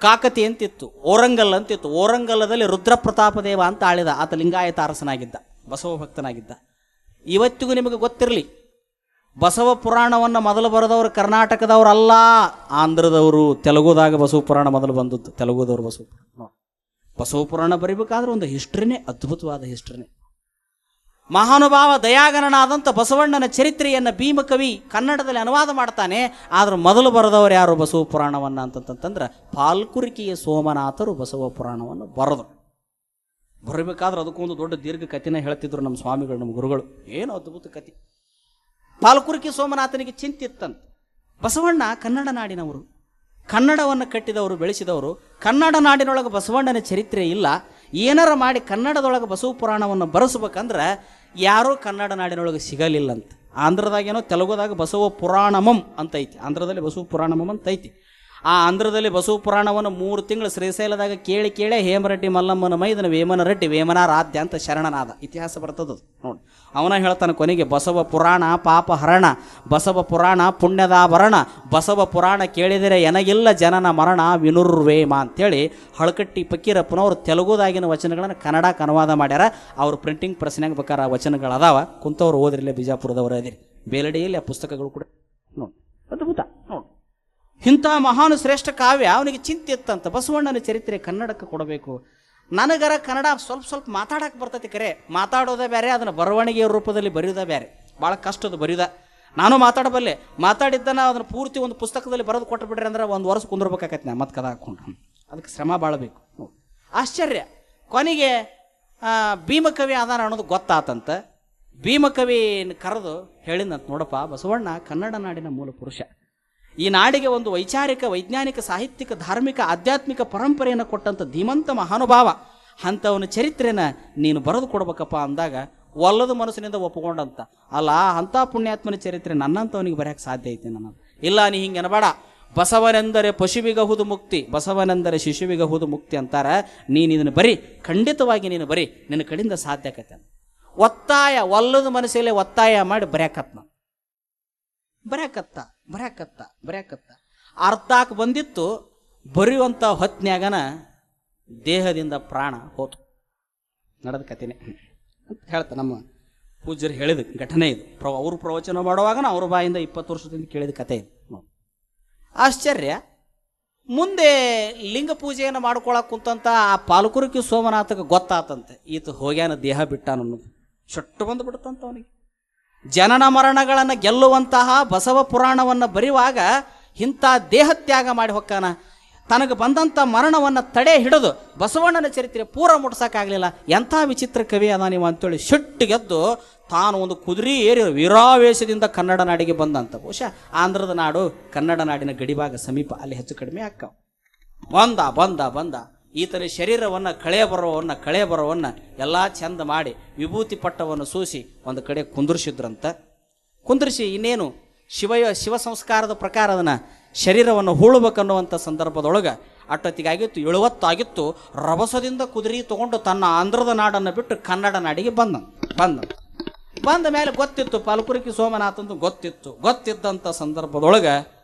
ಕಾಕತಿ ಅಂತಿತ್ತು ಓರಂಗಲ್ ಅಂತಿತ್ತು. ಓರಂಗಲ್ಲದಲ್ಲಿ ರುದ್ರಪ್ರತಾಪದೇವ ಅಂತ ಆಳಿದ ಆತ ಲಿಂಗಾಯತ ಅರಸನಾಗಿದ್ದ, ಬಸವ ಭಕ್ತನಾಗಿದ್ದ. ಇವತ್ತಿಗೂ ನಿಮಗೆ ಗೊತ್ತಿರಲಿ, ಬಸವ ಪುರಾಣವನ್ನು ಮೊದಲು ಬರೆದವರು ಕರ್ನಾಟಕದವರಲ್ಲ, ಆಂಧ್ರದವರು, ತೆಲುಗುದಾಗ ಬಸವ ಪುರಾಣ ಮೊದಲು ಬಂದದ್ದು, ತೆಲುಗುದವರು ಬಸವ ಪುರಾಣ. ಬಸವ ಪುರಾಣ ಬರೀಬೇಕಾದ್ರೆ ಒಂದು ಹಿಸ್ಟ್ರಿನೇ, ಅದ್ಭುತವಾದ ಹಿಸ್ಟ್ರಿನೇ. ಮಹಾನುಭಾವ ದಯಾಗಣನಾದಂಥ ಬಸವಣ್ಣನ ಚರಿತ್ರೆಯನ್ನು ಭೀಮಕವಿ ಕನ್ನಡದಲ್ಲಿ ಅನುವಾದ ಮಾಡ್ತಾನೆ, ಆದ್ರೆ ಮೊದಲು ಬರೆದವರು ಯಾರು ಬಸವ ಪುರಾಣವನ್ನು ಅಂತಂತಂದ್ರೆ ಪಾಲ್ಕುರಿಕೆಯ ಸೋಮನಾಥರು ಬಸವ ಪುರಾಣವನ್ನು ಬರೆದರು. ಬರಬೇಕಾದ್ರೆ ಅದಕ್ಕೊಂದು ದೊಡ್ಡ ದೀರ್ಘ ಕಥೆನ ಹೇಳ್ತಿದ್ರು ನಮ್ಮ ಸ್ವಾಮಿಗಳು, ನಮ್ಮ ಗುರುಗಳು. ಏನು ಅದ್ಭುತ ಕತೆ ಪಾಲ್ಕುರಿಕೆ ಸೋಮನಾಥನಿಗೆ ಚಿಂತಿತ್ತಂತ ಬಸವಣ್ಣ ಕನ್ನಡ ನಾಡಿನವರು. ಕನ್ನಡವನ್ನು ಕಟ್ಟಿದವರು, ಬೆಳೆಸಿದವರು, ಕನ್ನಡ ನಾಡಿನೊಳಗೆ ಬಸವಣ್ಣನ ಚರಿತ್ರೆ ಇಲ್ಲ. ಏನಾರ ಮಾಡಿ ಕನ್ನಡದೊಳಗೆ ಬಸವ ಪುರಾಣವನ್ನು ಬರೆಸ್ಬೇಕಂದ್ರೆ ಯಾರೂ ಕನ್ನಡ ನಾಡಿನೊಳಗೆ ಸಿಗಲಿಲ್ಲಂತ. ಆಂಧ್ರದಾಗೇನೋ ತೆಲುಗುದಾಗ ಬಸವ ಪುರಾಣಮಂ ಅಂತ ಐತಿ ಆಂಧ್ರದಲ್ಲಿ ಬಸವ ಪುರಾಣಮಂ ಅಂತ ಐತಿ ಆ ಆಂಧ್ರದಲ್ಲಿ ಬಸವ ಪುರಾಣವನ್ನು ಮೂರು ತಿಂಗಳು ಶ್ರೀಶೈಲದಾಗ ಕೇಳಿ ಕೇಳಿ ಹೇಮರೆಡ್ಡಿ ಮಲ್ಲಮ್ಮನ ಮೈದನ ವೇಮನ ರೆಡ್ಡಿ ವೇಮನಾರಾಧ್ಯ ಅಂತ ಶರಣನಾದ. ಇತಿಹಾಸ ಬರ್ತದದು, ನೋಡಿ. ಅವನ ಹೇಳ್ತಾನೆ ಕೊನೆಗೆ, ಬಸವ ಪುರಾಣ ಪಾಪ ಹರಣ, ಬಸವ ಪುರಾಣ ಪುಣ್ಯದಾಭರಣ ಬಸವ ಪುರಾಣ ಕೇಳಿದರೆ ಎನಗಿಲ್ಲ ಜನನ ಮರಣ, ವಿನುರ್ವೇಮ ಅಂತೇಳಿ ಹಳಕಟ್ಟಿ ಪಕ್ಕೀರಪ್ಪನವರು ತೆಲುಗುದಾಗಿನ ವಚನಗಳನ್ನು ಕನ್ನಡಕ್ಕೆ ಅನುವಾದ ಮಾಡ್ಯಾರ. ಅವ್ರು ಪ್ರಿಂಟಿಂಗ್ ಪ್ರೆಸ್ನಾಗ ಬೇಕಾರ ವಚನಗಳದಾವ. ಕುಂತವ್ರು ಓದ್ರಿಲ್ಲ ಬಿಜಾಪುರದವರು ಅದಿರಿ ಬೇಲಡಿಯಲ್ಲಿ ಆ ಪುಸ್ತಕಗಳು ಕೂಡ ನೋಡಿ. ಅದ್ಭುತ. ಇಂಥ ಮಹಾನು ಶ್ರೇಷ್ಠ ಕಾವ್ಯ ಅವನಿಗೆ ಚಿಂತೆ ಇತ್ತಂತ. ಬಸವಣ್ಣನ ಚರಿತ್ರೆ ಕನ್ನಡಕ್ಕೆ ಕೊಡಬೇಕು. ನನಗರ ಕನ್ನಡ ಸ್ವಲ್ಪ ಸ್ವಲ್ಪ ಮಾತಾಡಕ್ಕೆ ಬರ್ತೈತಿ ಕರೆ. ಮಾತಾಡೋದೇ ಬೇರೆ, ಅದನ್ನು ಬರವಣಿಗೆಯ ರೂಪದಲ್ಲಿ ಬರೆಯೋದೇ ಬೇರೆ. ಭಾಳ ಕಷ್ಟದ ಬರೆಯೋದ ನಾನು ಮಾತಾಡಬಲ್ಲೆ. ಮಾತಾಡಿದ್ದನ್ನ ಅದನ್ನು ಪೂರ್ತಿ ಒಂದು ಪುಸ್ತಕದಲ್ಲಿ ಬರೆದು ಕೊಟ್ಟು ಬಿಡ್ರಿ ಅಂದ್ರೆ ಒಂದು ವರ್ಷ ಕುಂದ್ರಬೇಕಾಗತ್ತೆ ನಾ, ಮತ್ತೆ ಕದ ಹಾಕ್ಕೊಂಡು. ಅದಕ್ಕೆ ಶ್ರಮ ಭಾಳ ಬೇಕು ಆಶ್ಚರ್ಯ. ಕೊನೆಗೆ ಭೀಮಕವಿ ಅದಾನ ಅನ್ನೋದು ಗೊತ್ತಾತಂತ. ಭೀಮಕವಿ ಕರೆದು ಹೇಳಿದಂತ ನೋಡಪ್ಪ, ಬಸವಣ್ಣ ಕನ್ನಡ ನಾಡಿನ ಮೂಲ ಪುರುಷ. ಈ ನಾಡಿಗೆ ಒಂದು ವೈಚಾರಿಕ, ವೈಜ್ಞಾನಿಕ, ಸಾಹಿತ್ಯಿಕ, ಧಾರ್ಮಿಕ, ಆಧ್ಯಾತ್ಮಿಕ ಪರಂಪರೆಯನ್ನು ಕೊಟ್ಟಂಥ ಧೀಮಂತ ಮಹಾನುಭಾವ, ಅಂಥವನ ಚರಿತ್ರೆನ ನೀನು ಬರೆದು ಕೊಡ್ಬೇಕಪ್ಪ ಅಂದಾಗ ಒಲ್ಲದ ಮನಸ್ಸಿನಿಂದ ಒಪ್ಪಿಕೊಂಡಂತ ಅಲ್ಲ, ಅಂಥ ಪುಣ್ಯಾತ್ಮನ ಚರಿತ್ರೆ ನನ್ನಂಥವನಿಗೆ ಬರೆಯಕ್ಕೆ ಸಾಧ್ಯ ಐತೆ ನನ್ನ ಇಲ್ಲ, ನೀ ಹಿಂಗೆ ಅನಬೇಡ. ಬಸವನೆಂದರೆ ಪಶುವಿಗಹುದು ಮುಕ್ತಿ, ಬಸವನೆಂದರೆ ಶಿಶುವಿಗಹುದು ಮುಕ್ತಿ ಅಂತಾರೆ. ನೀನು ಇದನ್ನು ಬರಿ, ಖಂಡಿತವಾಗಿ ನೀನು ಬರಿ, ನಿನ್ನ ಕಡೆಯಿಂದ ಸಾಧ್ಯ ಆಕೈತೆ. ಒತ್ತಾಯ, ಒಲ್ಲದ ಮನಸ್ಸಲ್ಲೇ ಒತ್ತಾಯ ಮಾಡಿ ಬರೆಯಕತ್ನ. ಬರೆಯಕತ್ತ ಬರ್ಯಾಕತ್ತ ಬರೆಯಕತ್ತ ಅರ್ಥಕ್ಕೆ ಬಂದಿತ್ತು ಬರೆಯುವಂಥ ಹೊತ್ನ್ಯಾಗನ ದೇಹದಿಂದ ಪ್ರಾಣ ಹೋತು. ನಡೆದ ಕತೆನೆ ಅಂತ ಹೇಳ್ತ ನಮ್ಮ ಪೂಜ್ಯರು ಹೇಳಿದ ಘಟನೆ ಇದು. ಪ್ರ, ಅವರು ಪ್ರವಚನ ಮಾಡುವಾಗ ಅವ್ರ ಬಾಯಿಂದ ಇಪ್ಪತ್ತು ವರ್ಷದಿಂದ ಕೇಳಿದ ಕಥೆ ಇದು. ಆಶ್ಚರ್ಯ. ಮುಂದೆ ಲಿಂಗ ಪೂಜೆಯನ್ನು ಮಾಡ್ಕೊಳಕ್ ಕುಂತಂತ ಆ ಪಾಲಕುರುಕಿ ಸೋಮನಾಥಕ್ಕೆ ಗೊತ್ತಾತಂತೆ. ಈತ ಹೋಗ್ಯಾನ ದೇಹ ಬಿಟ್ಟಾನ ಅನ್ನೋದು ಶೊಟ್ಟು ಬಂದು ಬಿಡುತ್ತಂತ ಅವನಿಗೆ. ಜನನ ಮರಣಗಳನ್ನು ಗೆಲ್ಲುವಂತಹ ಬಸವ ಪುರಾಣವನ್ನು ಬರೆಯುವಾಗ ಇಂಥ ದೇಹತ್ಯಾಗ ಮಾಡಿ ಹೊಕ್ಕಾನ. ತನಗೆ ಬಂದಂಥ ಮರಣವನ್ನು ತಡೆ ಹಿಡಿದು ಬಸವಣ್ಣನ ಚರಿತ್ರೆ ಪೂರ ಮುಟ್ಸೋಕ್ಕಾಗಲಿಲ್ಲ. ಎಂಥ ವಿಚಿತ್ರ ಕವಿ ಅದ ನೀವು ಅಂತೇಳಿ ಸಿಟ್ಟಿಗೆದ್ದು ತಾನು ಒಂದು ಕುದುರೆ ಏರಿ ವೀರಾವೇಶದಿಂದ ಕನ್ನಡ ನಾಡಿಗೆ ಬಂದಂಥ ಬಹುಶಃ ಆಂಧ್ರದ ನಾಡು ಕನ್ನಡ ನಾಡಿನ ಗಡಿಭಾಗ ಸಮೀಪ ಅಲ್ಲಿ ಹೆಚ್ಚು ಕಡಿಮೆ ಆಕ್ಕಾವ ಬಂದ ಬಂದ ಬಂದ. ಈತನ ಶರೀರವನ್ನು ಕಳೆ ಬರೋವನ್ನು ಕಳೆ ಬರೋವನ್ನು ಎಲ್ಲ ಚಂದ ಮಾಡಿ ವಿಭೂತಿ ಪಟ್ಟವನ್ನು ಸೂಸಿ ಒಂದು ಕಡೆ ಕುಂದ್ರಿಸಿದ್ರಂತ. ಕುಂದ್ರಿಸಿ ಇನ್ನೇನು ಶಿವಯ, ಶಿವ ಸಂಸ್ಕಾರದ ಪ್ರಕಾರ ಅದನ್ನು ಶರೀರವನ್ನು ಹೂಳಬೇಕನ್ನುವಂಥ ಸಂದರ್ಭದೊಳಗೆ ಅಟ್ಟೊತ್ತಿಗಾಗಿತ್ತು, ಇಳುವತ್ತಾಗಿತ್ತು, ರಭಸದಿಂದ ಕುದುರೆ ತಗೊಂಡು ತನ್ನ ಆಂಧ್ರದ ನಾಡನ್ನು ಬಿಟ್ಟು ಕನ್ನಡ ನಾಡಿಗೆ ಬಂದ ಬಂದ. ಬಂದ ಮೇಲೆ ಗೊತ್ತಿತ್ತು, ಪಲ್ಕುರಿಕಿ ಸೋಮನಾಥಂದು ಗೊತ್ತಿತ್ತು ಗೊತ್ತಿದ್ದಂಥ ಸಂದರ್ಭದೊಳಗೆ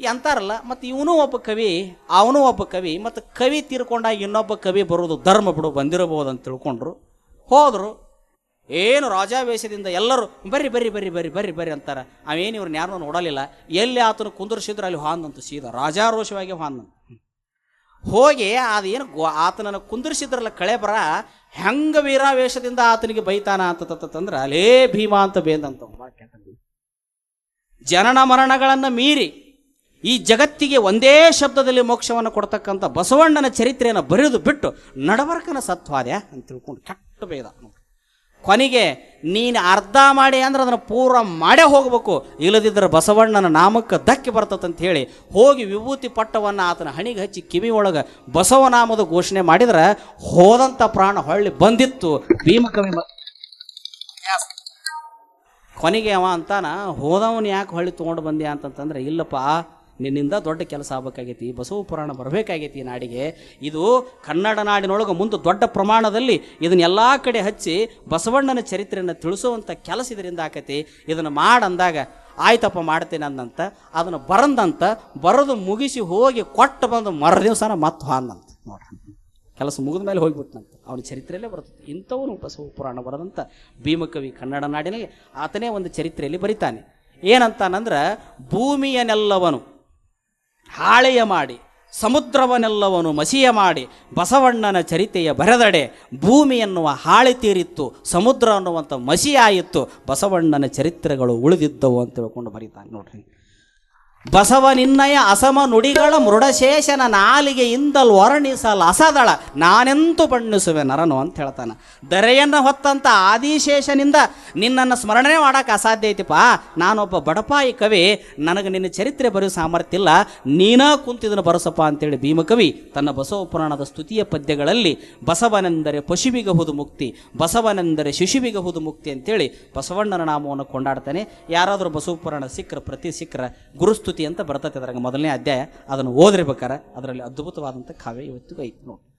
ಈ ಅಂತಾರಲ್ಲ ಮತ್ತು ಇವನು ಒಬ್ಬ ಕವಿ ಅವನು ಒಬ್ಬ ಕವಿ ಮತ್ತು ಕವಿ ತೀರ್ಕೊಂಡಾಗ ಇನ್ನೊಬ್ಬ ಕವಿ ಬರೋದು ಧರ್ಮ ಬಿಡು ಬಂದಿರಬಹುದು ಅಂತ ತಿಳ್ಕೊಂಡ್ರು. ಹೋದರು ಏನು ರಾಜಾವೇಶದಿಂದ ಎಲ್ಲರೂ ಬರ್ರಿ ಬರ್ರಿ ಬರ್ರಿ ಬರ್ರಿ ಬರ್ರಿ ಬರ್ರಿ ಅಂತಾರೆ. ಅವೇನು ಇವ್ರನ್ನ ಯಾರನ್ನೂ ನೋಡಲಿಲ್ಲ. ಎಲ್ಲಿ ಆತನು ಕುಂದರ್ಸಿದ್ರು ಅಲ್ಲಿ ಹಾಂದಂತ ಸೀದಾ ರಾಜಾರೋಷವಾಗಿ ಹಾಂದಂತ ಹೋಗಿ ಅದೇನು ಗೋ ಆತನನ್ನು ಕುಂದರ್ಸಿದ್ರಲ್ಲ ಕಳೆ ಬರ ಹೆಂಗ ವೀರಾವೇಶದಿಂದ ಆತನಿಗೆ ಬೈತಾನ ಅಂತಂದ್ರೆ ಅಲೇ ಭೀಮಾ ಅಂತ ಬೇಂದಂತ ಜನನ ಮರಣಗಳನ್ನು ಮೀರಿ ಈ ಜಗತ್ತಿಗೆ ಒಂದೇ ಶಬ್ದದಲ್ಲಿ ಮೋಕ್ಷವನ್ನು ಕೊಡ್ತಕ್ಕಂಥ ಬಸವಣ್ಣನ ಚರಿತ್ರೆಯನ್ನು ಬರೆದು ಬಿಟ್ಟು ನಡವರ್ಕನ ಸತ್ವಾದ್ಯ ಅಂತ ತಿಳ್ಕೊಂಡು ಕೆಟ್ಟ ಭೇದ ಕೊನೆಗೆ ನೀನು ಅರ್ಧ ಮಾಡಿ ಅಂದ್ರೆ ಅದನ್ನು ಪೂರ ಮಾಡೇ ಹೋಗಬೇಕು. ಇಲ್ಲದಿದ್ದರೆ ಬಸವಣ್ಣನ ನಾಮಕ್ಕೆ ಧಕ್ಕೆ ಬರ್ತದಂತ ಹೇಳಿ ಹೋಗಿ ವಿಭೂತಿ ಪಟ್ಟವನ್ನು ಆತನ ಹಣಿಗೆ ಹಚ್ಚಿ ಕಿವಿ ಒಳಗೆ ಬಸವನಾಮದ ಘೋಷಣೆ ಮಾಡಿದ್ರೆ ಹೋದಂಥ ಪ್ರಾಣ ಹೊಳ್ಳಿ ಬಂದಿತ್ತು. ಭೀಮಕವಿ ಕೊನೆಗೆ ಅವ ಅಂತಾನ, ಹೋದವನು ಯಾಕೆ ಹೊಳ್ಳಿ ತೊಗೊಂಡು ಬಂದ್ಯಾ ಅಂತಂತಂದ್ರೆ, ಇಲ್ಲಪ್ಪ ನಿನ್ನಿಂದ ದೊಡ್ಡ ಕೆಲಸ ಆಗಬೇಕಾಗೈತಿ, ಬಸವ ಪುರಾಣ ಬರಬೇಕಾಗೈತಿ ನಾಡಿಗೆ. ಇದು ಕನ್ನಡ ನಾಡಿನೊಳಗೆ ಮುಂದೆ ದೊಡ್ಡ ಪ್ರಮಾಣದಲ್ಲಿ ಇದನ್ನ ಎಲ್ಲ ಕಡೆ ಹಚ್ಚಿ ಬಸವಣ್ಣನ ಚರಿತ್ರೆಯನ್ನು ತಿಳಿಸುವಂಥ ಕೆಲಸ ಇದರಿಂದ ಆಕತಿ. ಇದನ್ನು ಮಾಡಂದಾಗ, ಆಯ್ತಪ್ಪ, ಮಾಡ್ತೇನೆ ಅಂದಂತ, ಅದನ್ನು ಬರಂದಂತ, ಬರೆದು ಮುಗಿಸಿ ಹೋಗಿ ಕೊಟ್ಟು ಬಂದು ಮರು ದಿವಸನ ಮತ್ತು ಹಾಂದಂತ ನೋಡ್ರಿ. ಕೆಲಸ ಮುಗಿದ ಮೇಲೆ ಹೋಗ್ಬಿಟ್ನಂತ. ಅವನ ಚರಿತ್ರೆಯಲ್ಲೇ ಬರ್ತದೆ ಇಂಥವನು ಬಸವ ಪುರಾಣ ಬರೆದಂಥ ಭೀಮಕವಿ ಕನ್ನಡ ನಾಡಿನಲ್ಲಿ ಆತನೇ ಒಂದು ಚರಿತ್ರೆಯಲ್ಲಿ ಬರಿತಾನೆ. ಏನಂತಾನಂದ್ರೆ, ಭೂಮಿಯನೆಲ್ಲವನು ಹಾಳೆಯ ಮಾಡಿ, ಸಮುದ್ರವನ್ನೆಲ್ಲವನು ಮಸಿಯ ಮಾಡಿ, ಬಸವಣ್ಣನ ಚರಿತೆಯ ಬರೆದಡೆ, ಭೂಮಿ ಎನ್ನುವ ಹಾಳೆ ತೀರಿತ್ತು, ಸಮುದ್ರ ಅನ್ನುವಂಥ ಮಸಿಯಾಯಿತ್ತು, ಬಸವಣ್ಣನ ಚರಿತ್ರೆಗಳು ಉಳಿದಿದ್ದವು ಅಂತ ತಿಳ್ಕೊಂಡು ಬರೀತಾನೆ ನೋಡ್ರಿ. ಬಸವನಿನ್ನಯ ಅಸಮ ನುಡಿಗಳ ಮೃಡಶೇಷನ ನಾಲಿಗೆಯಿಂದಲ್ ವರ್ಣಿಸಲ್ ಅಸದಳ. ನಾನೆಂತೂ ಬಣ್ಣಿಸುವೆ ನರನು ಅಂತ ಹೇಳ್ತಾನೆ. ದರೆಯನ್ನು ಹೊತ್ತಂಥ ಆದಿಶೇಷನಿಂದ ನಿನ್ನನ್ನು ಸ್ಮರಣೆ ಮಾಡೋಕೆ ಅಸಾಧ್ಯ ಐತಿಪ್ಪ. ನಾನೊಬ್ಬ ಬಡಪಾಯಿ ಕವಿ, ನನಗೆ ನಿನ್ನ ಚರಿತ್ರೆ ಬರೆಯೋ ಸಾಮರ್ಥ್ಯ ಇಲ್ಲ. ನೀನ ಕುಂತಿದನು ಬರಸಪ್ಪ ಅಂತೇಳಿ ಭೀಮಕವಿ ತನ್ನ ಬಸವ ಪುರಾಣದ ಸ್ತುತಿಯ ಪದ್ಯಗಳಲ್ಲಿ ಬಸವನೆಂದರೆ ಪಶುವಿಗಹುದು ಮುಕ್ತಿ, ಬಸವನೆಂದರೆ ಶಿಶುವಿಗಹುದು ಮುಕ್ತಿ ಅಂತೇಳಿ ಬಸವಣ್ಣನ ನಾಮವನ್ನು ಕೊಂಡಾಡ್ತಾನೆ. ಯಾರಾದರೂ ಬಸವ ಪುರಾಣ ಸಿಕ್ಕರ ಪ್ರತಿ ಸಿಕ್ಕರ ಗುರುಸ್ತುತಿ ಅಂತ ಬರ್ತೈತೆ ಅದ್ರಾಗ ಮೊದಲನೇ ಅಧ್ಯಾಯ ಅದನ್ನು ಓದಿರ್ಬೇಕಾರೆ ಅದರಲ್ಲಿ ಅದ್ಭುತವಾದಂಥ ಕಾವ್ಯ ಇವತ್ತಿಗೂ ಐತಿ ನೋಡಿ.